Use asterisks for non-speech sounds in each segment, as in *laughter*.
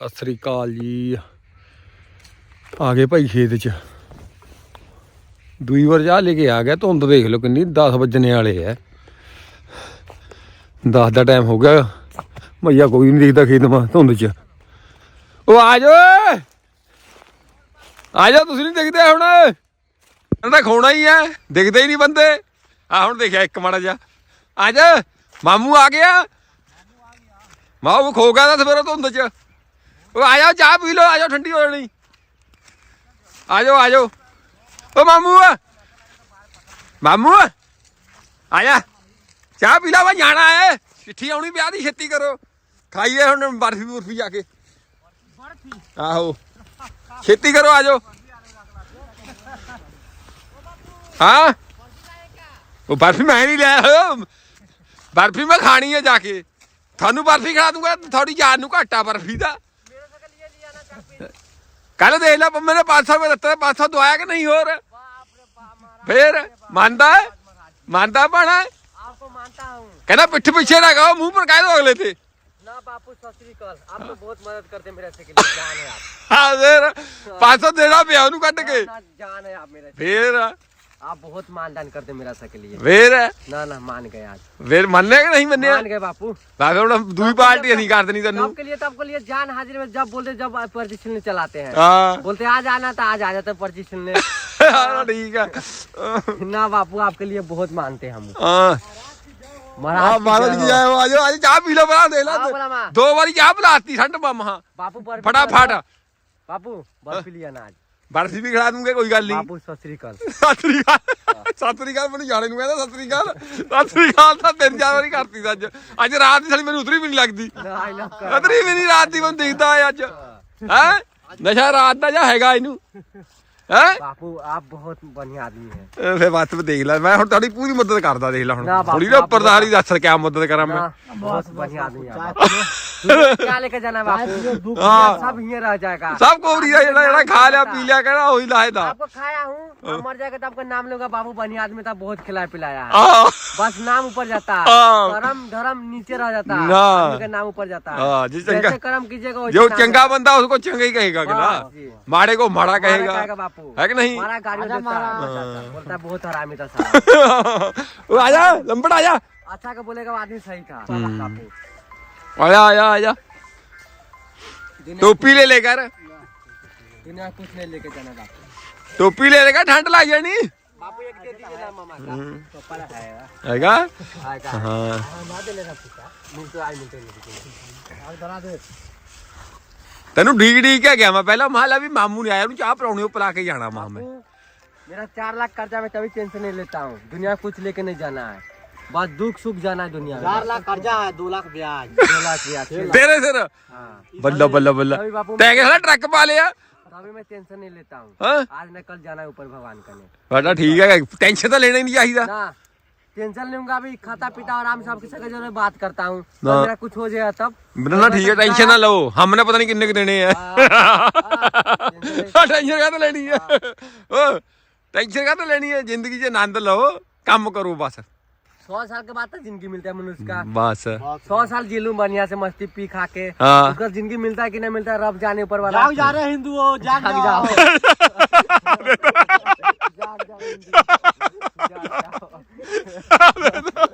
ਸਤਿ ਸ੍ਰੀ ਅਕਾਲ ਜੀ। ਆ ਗਏ ਭਾਈ ਖੇਤ ਚ। ਦੂਈ ਵਾਰ ਜਾ ਲੈ ਕੇ ਆ ਗਿਆ, ਧੁੰਦ ਦੇਖ ਲਓ ਕਿੰਨੀ 10 ਵੱਜਣੇ ਵਾਲੇ ਐ 10 ਦਾ ਟਾਈਮ ਹੋ ਗਿਆ। ਭਈਆ ਕੋਈ ਨਹੀਂ ਦੇਖਦਾ ਖੇਤ ਮਾ ਧੁੰਦ ਚ। ਉਹ ਆ ਜਾਓ ਆ ਜਾਓ, ਤੁਸੀਂ ਨਹੀਂ ਦੇਖਦੇ ਹੁਣ? ਇਹਨਾਂ ਤਾਂ ਖੋਣਾ ਹੀ ਐ ਦਿਖਦੇ ਹੀ ਨਹੀਂ ਬੰਦੇ। ਆ ਹੁਣ ਦੇਖਿਆ ਇੱਕ ਮਾੜਾ ਜਿਹਾ। ਆ ਜਾ, ਮਾਮੂ ਆ ਗਿਆ। ਮਾਮੂ ਖੋ ਗਿਆ ਤਾਂ ਸਵੇਰੇ ਧੁੰਦ ਚ। ਉਹ ਆ ਜਾਓ, ਚਾਹ ਪੀ ਲਓ, ਆ ਜਾਓ, ਠੰਡੀ ਹੋ ਜਾਣੀ। ਆ ਜਾਓ ਆ ਜਾਓ। ਓ, ਮਾਮੂ, ਆ। ਮਾਮੂ, ਆ। ਜਾ। ਚਾਹ ਪੀ ਲਾ, ਵਾ ਜਾਣਾ ਹੈ ਚਿੱਠੀ ਆਉਣੀ, ਵਿਆਹ ਦੀ ਛੇਤੀ ਕਰੋ। ਖਾਈਏ ਹੁਣ ਬਰਫੀ ਬੁਰਫੀ ਜਾ ਕੇ। ਆਹੋ। ਛੇਤੀ ਕਰੋ, ਆ ਜਾਓ। ਹਾਂ? ਉਹ ਬਰਫੀ ਮੈਂ ਨਹੀਂ ਲਿਆ ਬਰਫੀ ਮੈਂ ਖਾਣੀ ਹੈ ਜਾ ਕੇ। ਤੁਹਾਨੂੰ ਬਰਫੀ ਖਾ ਦੂੰਗਾ, ਤੁਹਾਡੀ ਜਾਨ ਨੂੰ ਘਾਟਾ ਬਰਫੀ ਦਾ। ਕੱਲ ਦੇਖ ਲੈ ਮੇਰੇ 500 ਰੁਪਏ ਦਿੱਤੇ 500 ਦਵਾਇਆ ਕਿ ਨਹੀਂ ਹੋਰ ਫੇਰ ਮੰਨਦਾ ਹੈ? ਮੰਨਦਾ ਬਣਾ आपको मानता हूँ ਕਹਿੰਦਾ ਪਿੱਠ ਪਿੱਛੇ ਨਾ ਕਹੋ ਮੂੰਹ ਪਰ ਕਹਿ ਦੋ ਅਗਲੇ ਤੇ ना बापू सत श्रीकाल आप तो बहुत मदद करते हैं मेरे से के लिए जान है आप ਹਾਂ ਫੇਰ 500 ਦੇਣਾ ਪਿਆ ਉਹਨੂੰ ਕੱਢ ਕੇ ना जान है आप मेरे से ਫੇਰ आप बहुत मानदान करते हैं मेरा से के लिए ਫੇਰ ना ना मान गए आज ਫੇਰ ਮੰਨੇ ਕਿ ਨਹੀਂ ਮੰਨਿਆ मान गए बापू ਬਾਬੇ ਹੁਣ ਦੂਈ ਪਾਰਟੀ ਅਸੀਂ ਕਰ ਦੇਣੀ ਤੈਨੂੰ आपके लिए तो आपके लिए जान हाजिर में जब बोलते जब आप पर्ची छिलने चलाते हैं ਹਾਂ बोलते आज आना तो आज आ जाते हैं पर्ची छिलने ਹਾਂ, ਠੀਕ ਆ ना बापू आपके लिए बहुत मानते हैं हम ਹਾਂ महाराज ਆ की ਮਾਰੋ जय ਜੀ हो। ਜਾਓ ਆ ਜਾਓ ਅੱਜ ਚਾਹ ਪੀ ਲਓ ਬਣਾ ਦੇ ਲਾ हाँ, बोला माँ। ਦੋ ਵਾਰੀ ਚਾਹ ਪਿਲਾਤੀ ਠੰਡ ਮਮਾ बापू बर्फी ਫਟਾਫਟ बापू बर्फी लिया ना आज ਬਰਫੀ ਵੀ ਖਿਲਾ ਦੂੰਗੇ ਕੋਈ ਗੱਲ ਨਹੀਂ। ਬਾਪੂ ਸਤਿ ਸ੍ਰੀ ਅਕਾਲ। ਸਤਿ ਸ੍ਰੀ ਅਕਾਲ। ਸਤਿ ਸ੍ਰੀ ਅਕਾਲ ਮੈਨੂੰ ਜਾਣੇ ਨੂੰ ਕਹਿੰਦਾ ਸਤਿ ਸ੍ਰੀ ਅਕਾਲ। ਸਤਿ ਸ੍ਰੀ ਅਕਾਲ ਤਾਂ ਤਿੰਨ ਚਾਰ ਵਾਰੀ ਕਰਤੀ ਸੀ ਅੱਜ। ਰਾਤ ਦੀ ਸਾਲੀ ਮੈਨੂੰ ਉਤਰੀ ਵੀ ਨਹੀਂ ਲੱਗਦੀ। ਨਾ ਵੀ ਨਹੀਂ ਰਾਤ ਦੀ ਮੈਨੂੰ ਦਿਖਦਾ ਹੈ ਅੱਜ। ਹੈ। ਨਸ਼ਾ ਰਾਤ ਦਾ ਜਾਂ ਹੈਗਾ ਇਹਨੂੰ? ਹੈ? ਬਾਪੂ ਆਪ ਬਹੁਤ ਬਣੀ ਆਦਮੀ ਹੈ। ਫੇ ਬਾਤ ਦੇਖ ਲੈ। ਮੈਂ ਹੁਣ ਤੁਹਾਡੀ ਪੂਰੀ ਮਦਦ ਕਰਦਾ ਦੇਖ ਲੈ ਹੁਣ। ਥੋੜੀ ਨਾ ਉੱਪਰਦਾਰੀ ਦਾ ਅਸਰ ਕਿਆ ਮਦਦ ਕਰਾਂ ਮੈਂ? ਬਹੁਤ ਬਣੀ ਆਦਮੀ ਆ बापू? हाँ। सब ही रह जाएगा। सबको खा लिया पी लिया करा खाया हूँ हाँ। मर जाएगा तो आपका नाम लूँगा बाबू बनी आदमी था बहुत खिलाया पिलाया। हाँ। बस नाम ऊपर जाता। धर्म धर्म नीचे रह जाता। है नाम ऊपर जाता। जैसे कर्म कीजिएगा जो चंगा बनता उसको चंगा ही कहेगा ना। मारे को मारा कहेगा। बापू। है कि नहीं? बोलता बहुत हरामी था *laughs* आजा लंबड़ आजा। अच्छा का बोलेगा आदमी सही कहा हम्म। बापू ਆ ਜਾ ਆ ਜਾ ਆ ਜਾ टोपी ले ले कर दुनिया में कुछ नहीं लेके जाना बापू टोपी ले लेकर ठंड लग जानी बापू एक दे दीजिए ना मामा का तो पड़ा खाएगा हैगा आएगा हाँ हाँ दे लेना पूछा मिलते आज मिलते नहीं आज बना दे ਤੈਨੂੰ ਢੀਕ ਢੀਕ ਕੇ ਗਿਆ ਮੈਂ ਪਹਿਲਾਂ ਮਹਲਾ ਵੀ ਮਾਮੂ ਨੇ ਆਇਆ ਉਹਨੂੰ ਚਾਹ ਪਿਲਾਉਣੀ ਉਹ ਪਿਲਾ ਕੇ जाना मां मैं मेरा चार लाख कर्जा में कभी टेंशन नहीं लेता हूँ दुनिया में कुछ लेके नहीं जाना है बस दुख सुख जाना है दुनिया में चार लाख कर्जा है दो लाख ब्याज दो लाख ब्याज छह लाख। ਤੇਰੇ ਸਿਰ हाँ ਬੱਲਾ ਬੱਲਾ ਬੱਲਾ कभी बापू ਤੈ ਕੇ ਸਾਲਾ ਟਰੱਕ ਪਾ ਲਿਆ कभी मैं टेंशन नहीं लेता हूँ ਹਾਂ आज न कल जाना है ऊपर भगवान का ने ਸਾਡਾ ਠੀਕ ਹੈ ਟੈਨਸ਼ਨ ਤਾਂ ਲੈਣਾ ਹੀ ਨਹੀਂ ਚਾਹੀਦਾ ना टेंशन लूंगा अभी खाता पीता आराम से आपके साथ जो है बात करता हूँ ना। तो मेरा कुछ हो जाएगा तब ਮੈਨੂੰ ਨਾ ਠੀਕ ਹੈ ਟੈਨਸ਼ਨ ਨਾ ਲਓ ਹਮਨੇ ਪਤਾ ਨਹੀਂ ਕਿੰਨੇ ਕੁ ਦੇਣੇ ਆ ਟੈਨਸ਼ਨ ਕਾ ਤਾਂ ਲੈਣੀ ਹੈ ਓ ਟੈਨਸ਼ਨ ਕਾ ਤਾਂ ਲੈਣੀ ਹੈ ਜ਼ਿੰਦਗੀ 'ਚ ਆਨੰਦ ਲਓ ਕੰਮ ਕਰੋ ਬਸ सौ साल के बाद तो ज़िंदगी मिलता है मनुष्य का। बस सौ साल जी लू बढ़िया से मस्ती पी खा के। हाँ। उसका ज़िंदगी मिलता है कि नहीं मिलता है रब जाने ऊपर वाला। जाग जा रहे हिंदू हो जाग जाओ। जाओ। *laughs* जाग जाओ। *laughs* *laughs*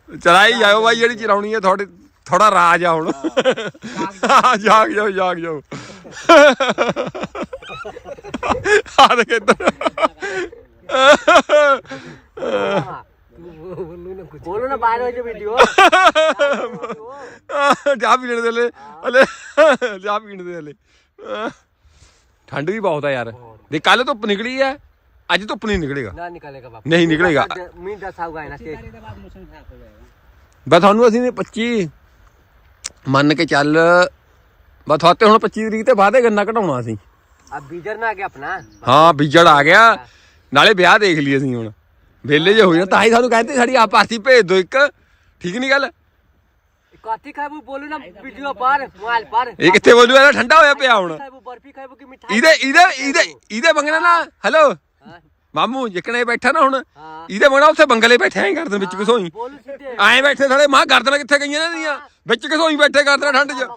ਚਲਾਈ ਜਾਓ ਬਾਈ ਜਿਹੜੀ ਚਲਾਉਣੀ ਹੈ ਤੁਹਾਡੇ ਥੋੜਾ ਰਾਜ ਆ ਹੁਣ। ਜਾਗ ਜਾਓ। ਜਾਗ ਜਾਓ ਆ ਦੇ ਕਿੱਧਰ ਬੋਲੋ ਨਾ ਹੋ ਜਾ ਵੀਡੀਓ ਜਾ ਪੀਣ ਦੇ ਹਲੇ। ਪੀਣ ਦੇ ਹਲੇ। ਠੰਡ ਵੀ ਬਹੁਤ ਆ ਯਾਰ। ਦੇ ਕੱਲ ਧੁੱਪ ਨਿਕਲੀ ਹੈ ਅੱਜ ਧੁੱਪ ਨਹੀਂ ਨਿਕਲੇਗਾ। ਨਹੀਂ ਨਿਕਲੇਗਾ। ਮੀਂਹ ਦਾ ਸਾਊਗਾ ਨਾ ਤੇ ਬਾ ਤੁਹਾਨੂੰ ਅਸੀਂ 25 ਮੰਨ ਕੇ ਚੱਲ ਬਾ ਤੁਹਾਤੇ ਹੁਣ 25 ਤਰੀਕ ਤੇ ਬਾਅਦੇ ਗੰਨਾ ਘਟਾਉਣਾ ਅਸੀਂ। ਆ ਬੀਜਰ ਨਾ ਗਿਆ ਆਪਣਾ? ਹਾਂ ਬੀਜੜ ਆ ਗਿਆ। ਨਾਲੇ ਵਿਆਹ ਦੇਖ ਲਈ ਅਸੀਂ ਹੁਣ। ਵੇਲੇ ਜੇ ਹੋ ਜਾ ਤਾਂ ਹੀ ਸਾਨੂੰ ਕਹਿੰਦੇ ਸਾਡੀ ਆ ਪਾਰਟੀ ਭੇਜ ਦਿਓ ਇੱਕ। ਠੀਕ ਨਹੀਂ ਗੱਲ? ਕਾਤੀ ਖਾਬੂ ਬੋਲੂ ਨਾ ਵੀਡੀਓ ਪਰ ਮੋਬਾਈਲ ਪਰ ਇਹ ਕਿੱਥੇ ਬੋਲੂ? ਇਹਦਾ ਠੰਡਾ ਹੋਇਆ ਪਿਆ ਹੁਣ। ਇਹਦੇ ਇਹਦੇ ਇਹਦੇ ਇਹਦੇ ਮੰਗਣਾ ਨਾ ਹੈਲੋ ਮਾਮੂ ਜਿੱਕਣੇ ਬੈਠਾ ਨਾ ਹੁਣ हाँ ਇਹਦੇ ਮੰਗਣਾ ਉੱਥੇ ਬੰਗਲੇ ਬੈਠੇ ਆਂ ਗਰਦਨ ਵਿੱਚ ਘਸੋਈ बोलू सीधे ਐਂ ਬੈਠੇ ਥੋੜੇ ਮਾਂ ਗਰਦਨ ਕਿੱਥੇ ਗਈਆਂ ਇਹਨਾਂ ਦੀਆਂ ਵਿੱਚ ਘਸੋਈ ਬੈਠੇ ਗਰਦਨ ਠੰਡ 'ਚ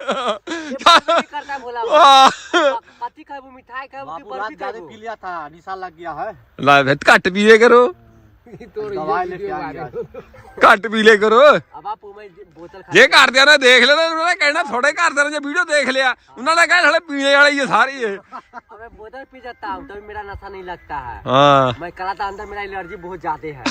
ये बात नहीं करता भोला ਆਹ, कथी खाबू मिठाई खाबू की बाबू रात बर्फी ज्यादा खाबू पी लिया था निशा लग गया है ਲੈ ਫਿਰ ਘੱਟ ਪੀਏ ਕਰੋ दवाई लेके आ गया ਘੱਟ ਪੀ ਲਿਆ ਕਰੋ अब आप मैं बोतल खा ਜੇ ਘਰਦਿਆਂ ਨੇ ਦੇਖ ਲਿਆ ਤਾਂ ਉਹਨਾਂ ਨੇ ਕਹਿਣਾ ਥੋੜੇ ਘਰਦਿਆਂ ਨੇ ਜੇ ਵੀਡੀਓ ਦੇਖ ਲਿਆ ਉਹਨਾਂ ਨੇ ਕਹਿਣਾ ਹਲੇ ਪੀਣੇ ਵਾਲੇ ਹੀ ਆ ਸਾਰੇ ਇਹ अब मैं बोतल पी जाता हूँ तभी मेरा नशा नहीं लगता है ਹਾਂ मैं कहा था अंदर मेरा एलर्जी बहुत ज्यादा है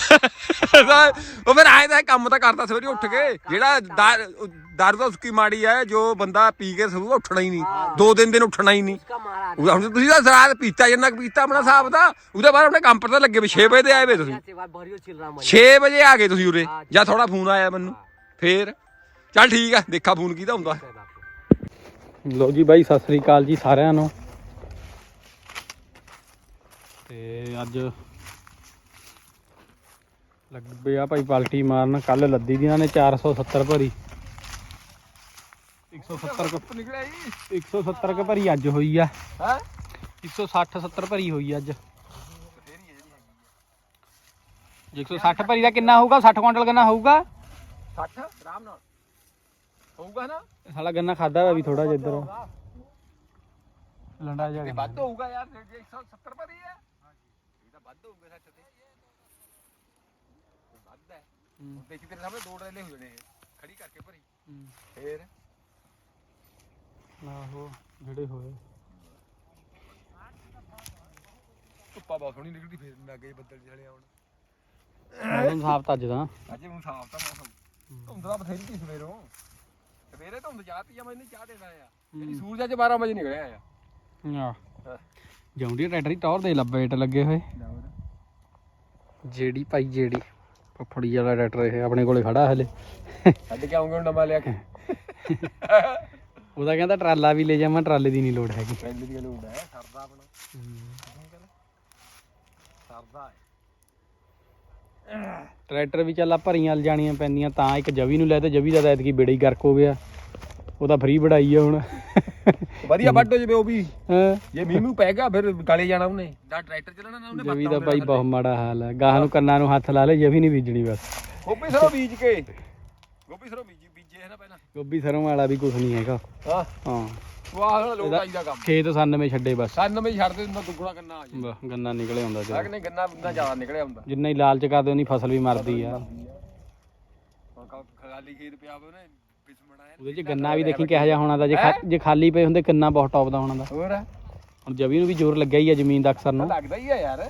ਉਹ ਫਿਰ ਆਏ ਤਾਂ ਇਹ ਕੰਮ ਤਾਂ ਕਰਦਾ ਸਵੇਰੇ ਉੱਠ ਕੇ ਜਿਹੜਾ ਦਾਰ- ਦਾਰੂ ਤਾਂ ਉਸਕੀ ਮਾੜੀ ਹੈ ਜੋ ਬੰਦਾ ਪੀ ਕੇ ਸਵੇਰ ਉੱਠਣਾ ਹੀ ਨਹੀਂ ਦੋ ਦਿਨ ਦਿਨ ਉੱਠਣਾ ਹੀ ਨਹੀਂ उसका मारा ਉਹ ਹੁਣ ਤੁਸੀਂ ਤਾਂ ਸਰਾਤ ਪੀਤਾ ਜਿੰਨਾ ਕੁ ਪੀਤਾ ਆਪਣਾ ਹਿਸਾਬ ਦਾ ਉਹਦੇ ਬਾਅਦ ਆਪਣੇ ਕੰਮ ਪਰ ਤਾਂ ਲੱਗੇ ਵੀ 6 ਵਜੇ ਦੇ ਆਏ ਵੇ ਤੁਸੀਂ से बात भरियो चिल रहा मैं 6 ਵਜੇ ਆ ਗਏ ਤੁਸੀਂ ਉਰੇ ਜਾਂ ਥੋੜਾ ਫੋਨ ਆਇਆ ਮੈਨੂੰ ਫੇਰ ਚੱਲ ਠੀਕ ਆ ਦੇਖਾ ਫੋਨ ਕਿਹਦਾ ਹੁੰਦਾ ਲੋ ਜੀ ਬਾਈ ਸਤਿ ਸ੍ਰੀ ਅਕਾਲ ਜੀ ਸਾਰਿਆਂ ਨੂੰ ਤੇ ਅੱਜ ਲੱਗ ਪਿਆ ਭਾਈ ਪਲਟੀ ਮਾਰਨ ਕੱਲ ਲੱਦੀ ਦੀਆਂ ਨੇ 470 ਭਰੀ 170 ਕੁ ਨਿਕਲਿਆ ਜੀ 170 ਕੁ ਭਰੀ ਅੱਜ ਹੋਈ ਆ ਹੈ 160 70 ਭਰੀ ਹੋਈ ਅੱਜ ਜੇ 160 ਭਰੀ ਦਾ ਕਿੰਨਾ ਹੋਊਗਾ 60 ਕੁਇੰਟਲ ਗੰਨਾ ਹੋਊਗਾ 60 ਆਰਾਮ ਨਾਲ ਹੋਊਗਾ ਨਾ ਸਾਲਾ ਗੰਨਾ ਖਾਦਾ ਵਾ ਵੀ ਥੋੜਾ ਜਿਹਾ ਇੱਧਰ ਲੰਡਾ ਜਾ ਤੇ ਵੱਧ ਹੋਊਗਾ ਯਾਰ ਜੇ 170 ਪਰ ਹੀ ਹੈ ਇਹ ਤਾਂ ਵੱਧ ਹੋਊਗਾ ਸੱਚ ਤੇ ਵੱਧ ਹੈ ਦੇਖੀ ਤੇਰੇ ਸਾਹਮਣੇ ਦੋ ਡਰੇਲੇ ਹੋ ਜਾਣੇ ਇਹ ਖੜੀ ਕਰਕੇ ਭਰੀ ਫੇਰ ਆਹੋ ਜਿਹੜੇ ਹੋਏ। ਧੁੱਪਾ ਬਹੁਤ ਸੋਹਣੀ ਨਿਕਲਦੀ ਫੇਰ ਲੱਗ ਗਈ ਬੱਦਲ ਜਿਹੜੇ ਆਉਣ। ਮੌਸਮ ਸਾਫ਼ ਤਾਂ ਅੱਜ ਦਾ। ਅੱਜ ਹੁਣ ਸਾਫ਼ ਤਾਂ ਮੌਸਮ। ਧੁੰਦ ਦਾ ਬਥੇਰੀ ਸੀ ਸਵੇਰੋਂ। ਸਵੇਰੇ ਧੁੰਦ ਜਾਤੀ ਆ ਮੈਨੂੰ ਚਾਹ ਦੇਣਾ ਆ। ਜਿਹੜੀ ਸੂਰਜ ਅੱਜ 12 ਵਜੇ ਨਿਕਲਿਆ ਆ। ਆ ਜੌਂਡੀ ਟਰੈਕਟਰ ਦੀ ਟੌਰ ਦੇ ਲੱਭੇਟ ਲੱਗੇ ਹੋਏ। ਜਿਹੜੀ ਭਾਈ ਜਿਹੜੀ ਫਫੜੀ ਵਾਲਾ ਟਰੈਕਟਰ ਇਹ ਆਪਣੇ ਕੋਲੇ ਖੜਾ ਹਲੇ। ਛੱਡ ਕੇ ਆਉਂਗੇ ਹੁਣ ਨਵਾਂ ਲਿਆ ਕੇ। *laughs* ਉਹਦਾ ਕਹਿੰਦਾ ਟਰਾਲਾ ਵੀ ਲੈ ਜਾਵਾਂ ਟਰਾਲੇ ਦੀ ਨਹੀਂ ਲੋੜ ਹੈਗੀ। ਪਿੰਡ ਦੀ ਲੋੜ ਹੈ ਸਰਦਾ ਆਪਣਾ। ਸਰਦਾ ਹੈ। ਟਰੈਕਟਰ ਵੀ ਚੱਲ ਆ ਭਰੀਆਂ ਲ ਜਾਣੀਆਂ ਪੈਂਦੀਆਂ ਤਾਂ ਇੱਕ ਜਵੀ ਨੂੰ ਲੈ ਤੇ ਜਵੀ ਦਾ ਤਾਂ ਐਤਕੀ ਬੇੜਾ ਹੀ ਗਰਕ ਹੋ ਗਿਆ। ਉਹਦਾ ਫ੍ਰੀ ਬੜਾਈ ਆ ਹੁਣ। ਵਧੀਆ ਵੱਢ ਹੋ ਜਵੇ ਉਹ ਵੀ। ਹਾਂ। ਜੇ ਮੀਂਹ ਮੂੰਹ ਪੈ ਗਿਆ ਫਿਰ ਗਾਲੇ ਜਾਣਾ ਉਹਨੇ। ਦਾ ਟਰੈਕਟਰ ਚੱਲਣਾ ਨਾ ਉਹਨੇ ਜਵੀ ਦਾ ਭਾਈ ਬਹੁਤ ਮਾੜਾ ਹਾਲ ਹੈ ਗਾਹਾਂ ਨੂੰ ਕੰਨਾਂ ਨੂੰ ਹੱਥ ਲਾ ਲੇ ਜਵੀ ਨਹੀਂ ਬੀਜਣੀ ਬਸ। ਗੋਪੀ ਸਰੋਂ ਬੀਜ ਕੇ। ਗੋਪੀ ਸਰੋਂ ਬੀਜੀ ਗੋਭੀ ਸਰੋਂ ਵਾਲਾ ਵੀ ਕੁਝ ਨਹੀਂ ਹੈਗਾ। ਹਾਂ। ਹਾਂ। ਵਾਹ ਲੋਕ ਆਈ ਦਾ ਕੰਮ। ਖੇਤ ਸੰਨਵੇਂ ਛੱਡੇ ਬਸ। ਸੰਨ ਵਿੱਚ ਛੱਡ ਦੇ ਉਹਨਾਂ ਦੁੱਗਣਾ ਆ ਗੰਨਾ ਨਿਕਲੇ ਹੁੰਦਾ ਲੱਗ ਤੇ ਨਹੀਂ ਗੰਨਾ ਬੰਦਾ ਜ਼ਿਆਦਾ ਨਿਕਲਿਆ ਹੁੰਦਾ। ਜਿੰਨਾ ਹੀ ਲਾਲਚ ਕਰਦੇ ਉਨੀ ਫਸਲ ਵੀ ਮਰਦੀ ਆ। ਹੁਣ ਕਾ ਖਾਲੀ ਖੇਤ ਪਿਆ ਹੋਵੇ ਉਹਨੇ ਵਿੱਚ ਬਣਾਇਆ ਉਹਦੇ ਚ ਗੰਨਾ ਵੀ ਦੇਖੀ ਕਿਹੋ ਜਿਹਾ ਹੋਣਾ ਦਾ। ਜੇ ਜੇ ਖਾਲੀ ਪਏ ਹੁੰਦੇ ਕਿੰਨਾ ਬਹੁਤ ਟੌਪ ਦਾ ਹੋਣਾ ਦਾ। ਹੋਰ? ਹੁਣ ਜਵੀ ਨੂੰ ਵੀ ਜ਼ੋਰ ਲੱਗਿਆ ਹੀ ਆ ਜ਼ਮੀਨ ਦਾ ਅਕਸਰ ਨੂੰ। ਲੱਗਦਾ ਹੀ ਆ ਯਾਰ। ਲੋਟ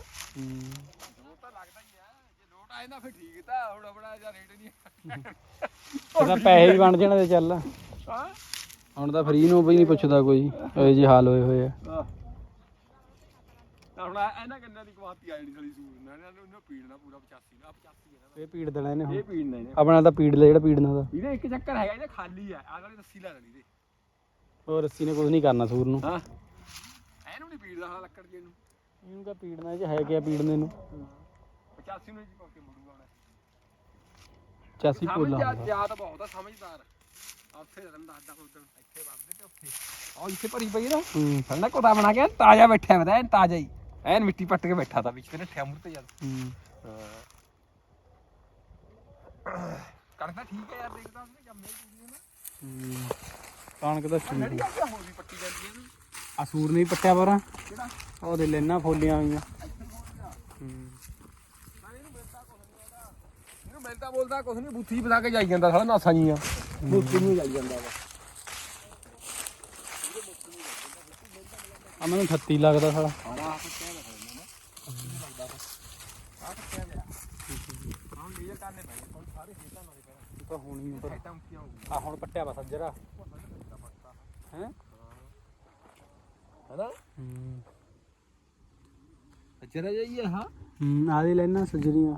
ਤਾਂ ਲੱਗਦਾ ਹੀ ਆ। ਜੇ ਲੋਟ ਆਏ ਨਾ ਫਿਰ ਠੀਕ ਤਾਂ ਹੁਣ ਆਪਣਾ ਜਾਂ ਰੇਟ ਨਹੀਂ ਇਹਦਾ ਪੈਸੇ ਵੀ ਬਣ ਜਾਣ ਚੱਲ। ਹੁਣ ਤਾਂ ਫ੍ਰੀ ਨੂੰ ਵੀ ਨਹੀਂ ਪੁੱਛਦਾ ਕੋਈ ਇਹੋ ਜਿਹੇ ਹਾਲ ਹੋਏ ਹੋਏ ਆ। ਤਾਂ ਹੁਣ ਇਹਨਾਂ ਗੰਨਾਂ ਦੀ ਕਮਾਤੀ ਆ ਜਿਹੜੀ ਸਾਲੀ ਸੂਰ ਨਾਲ ਇਹਨਾਂ ਨੂੰ ਪੀੜਨਾ ਪੂਰਾ 85 ਦਾ 85 ਹੈ ਇਹ ਪੀੜ ਦੇਣਾ ਇਹਨੇ ਨਾ ਹੁਣ। ਇਹ ਪੀੜਨਾ ਇਹਨੇ। ਆਪਣਾ ਤਾਂ ਪੀੜ ਲੈ ਜਿਹੜਾ ਪੀੜਨਾ ਦਾ। ਇਹਦੇ ਇੱਕ ਚੱਕਰ ਹੈਗਾ ਇਹਦੇ ਖਾਲੀ ਆ ਆਹ ਵਾਲੀ ਰੱਸੀ ਲਾ ਲੈਣੀ ਇਹਦੇ। ਉਹ ਰੱਸੀ ਨੇ ਕੁਝ ਨਹੀਂ ਕਰਨਾ ਸੂਰ ਨੂੰ। ਹਾਂ। ਇਹਨੂੰ ਨਹੀਂ ਪੀੜਦਾ ਹਾਂ ਲੱਕੜ ਜੇ ਨੂੰ। ਇਹਨੂੰ ਕਾ ਪੀੜਨਾ ਇਹ ਹੈ ਕਿਆ ਪੀੜਨੇ ਨੂੰ 85 ਨੂੰ ਜੀ ਪਾ ਕੇ ਮੁੜੂਗਾ ਹੁਣ ਚਾਸੀ ਪੋਲਾ ਸਮਝ ਜਾ ਤਾਂ ਬਹੁਤ ਆ ਸਮਝਦਾਰ। ਉੱਥੇ ਰੰਨ ਦੱਸਦਾ ਉਦੋਂ ਇੱਥੇ ਵੜਦੇ ਤੇ ਉੱਥੇ। ਆਹ ਇੱਥੇ ਭਰੀ ਪਈ ਨਾ। ਹੂੰ। ਠੰਡਾ ਕੋਤਾ ਬਣਾ ਕੇ ਤਾਜ਼ਾ ਬੈਠਿਆ ਮੈਂ ਐਨ ਤਾਜ਼ਾ ਹੀ। ਐਨ ਮਿੱਟੀ ਪੱਟ ਕੇ ਬੈਠਾ ਤਾਂ ਵਿੱਚ ਤੇ ਨੱਠਿਆ ਮੁਰ ਤੇ ਜਦ ਹੂੰ। ਕਣਕ ਠੀਕ ਹੈ ਯਾਰ ਦੇਖਦਾ ਉਹਨੇ ਜੰਮੇ ਪੂਰੀ ਨਾ। ਹੂੰ। ਕਣਕ ਦਾ ਸੂਰ ਕਿਹੜੀ ਗੱਲ ਹੋਰ ਵੀ ਪੱਟੀ ਜਾਂਦੀ ਹੈ ਆ ਸੂਰ ਨਹੀਂ ਪੱਟਿਆ ਪਰਾਂ। ਕਿਹੜਾ? ਉਹ ਦੇ ਲੈਣਾ ਫੋਲੀਆਂ ਹੋਈਆਂ। ਹੂੰ। ਇਹਨੂੰ ਮਿਲਦਾ ਬੋਲਦਾ ਕੁਛ ਨਹੀਂ ਬੁੱਥੀ ਬਣਾ ਕੇ ਜਾਈ ਜਾਂਦਾ ਸਾਲਾ ਨਾਸਾਂ ਜੀਆਂ। ਬੁੱਥੀ ਨੂੰ ਜਾਈ ਜਾਂਦਾ ਆ ਮੈਨੂੰ 38 ਲੱਗਦਾ ਸਾਲਾ। ਹੁਣ ਤਾਂ ਹੋਣੀ ਉੱਪਰ ਹੋ ਆ ਹੁਣ ਪੱਟਿਆ ਵਾ ਸੱਜਰਾ। ਹੈ? ਹੈਨਾ? ਹੂੰ। ਅਚਰਾ ਜਾਈਏ ਹਾਂ ਹੂੰ ਆ ਦੇ ਲੈਣਾ ਸੱਜਰੀਆਂ।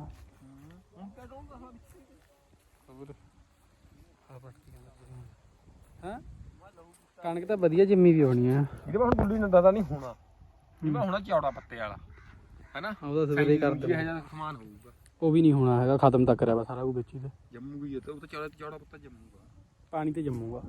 ਆ ਹਾਂ? ਕਣਕ ਤਾਂ ਵਧੀਆ ਜੰਮੀ ਵੀ ਹੋਣੀ ਆ। ਇਹਦੇ ਹੁਣ ਗੁੱਲੀ ਨੰਦਾ ਤਾਂ ਨਹੀਂ ਹੋਣਾ। ਇਹ ਮੈਂ ਹੋਣਾ ਚੌੜਾ ਪੱਤੇ ਵਾਲਾ। ਹੈਨਾ? ਉਹਦਾ ਸਵੇਰੇ ਕਰ ਇਹ ਜਿਹਾ ਸਮਾਨ ਹੋਊਗਾ। ਉਹ ਵੀ ਨਹੀਂ ਹੋਣਾ ਹੈਗਾ ਖਤਮ ਤੱਕ ਵਾ ਸਾਰਾ ਕੁਝ ਵਿੱਚ ਹੀ। ਤੇ ਜੰਮੂਗੀ ਤਾਂ ਉਹ ਤਾਂ ਚੌੜਾ ਚੌੜਾ ਪੱਤਾ ਜੰਮੂਗਾ। ਪਾਣੀ ਤੇ ਜੰਮੂਗਾ।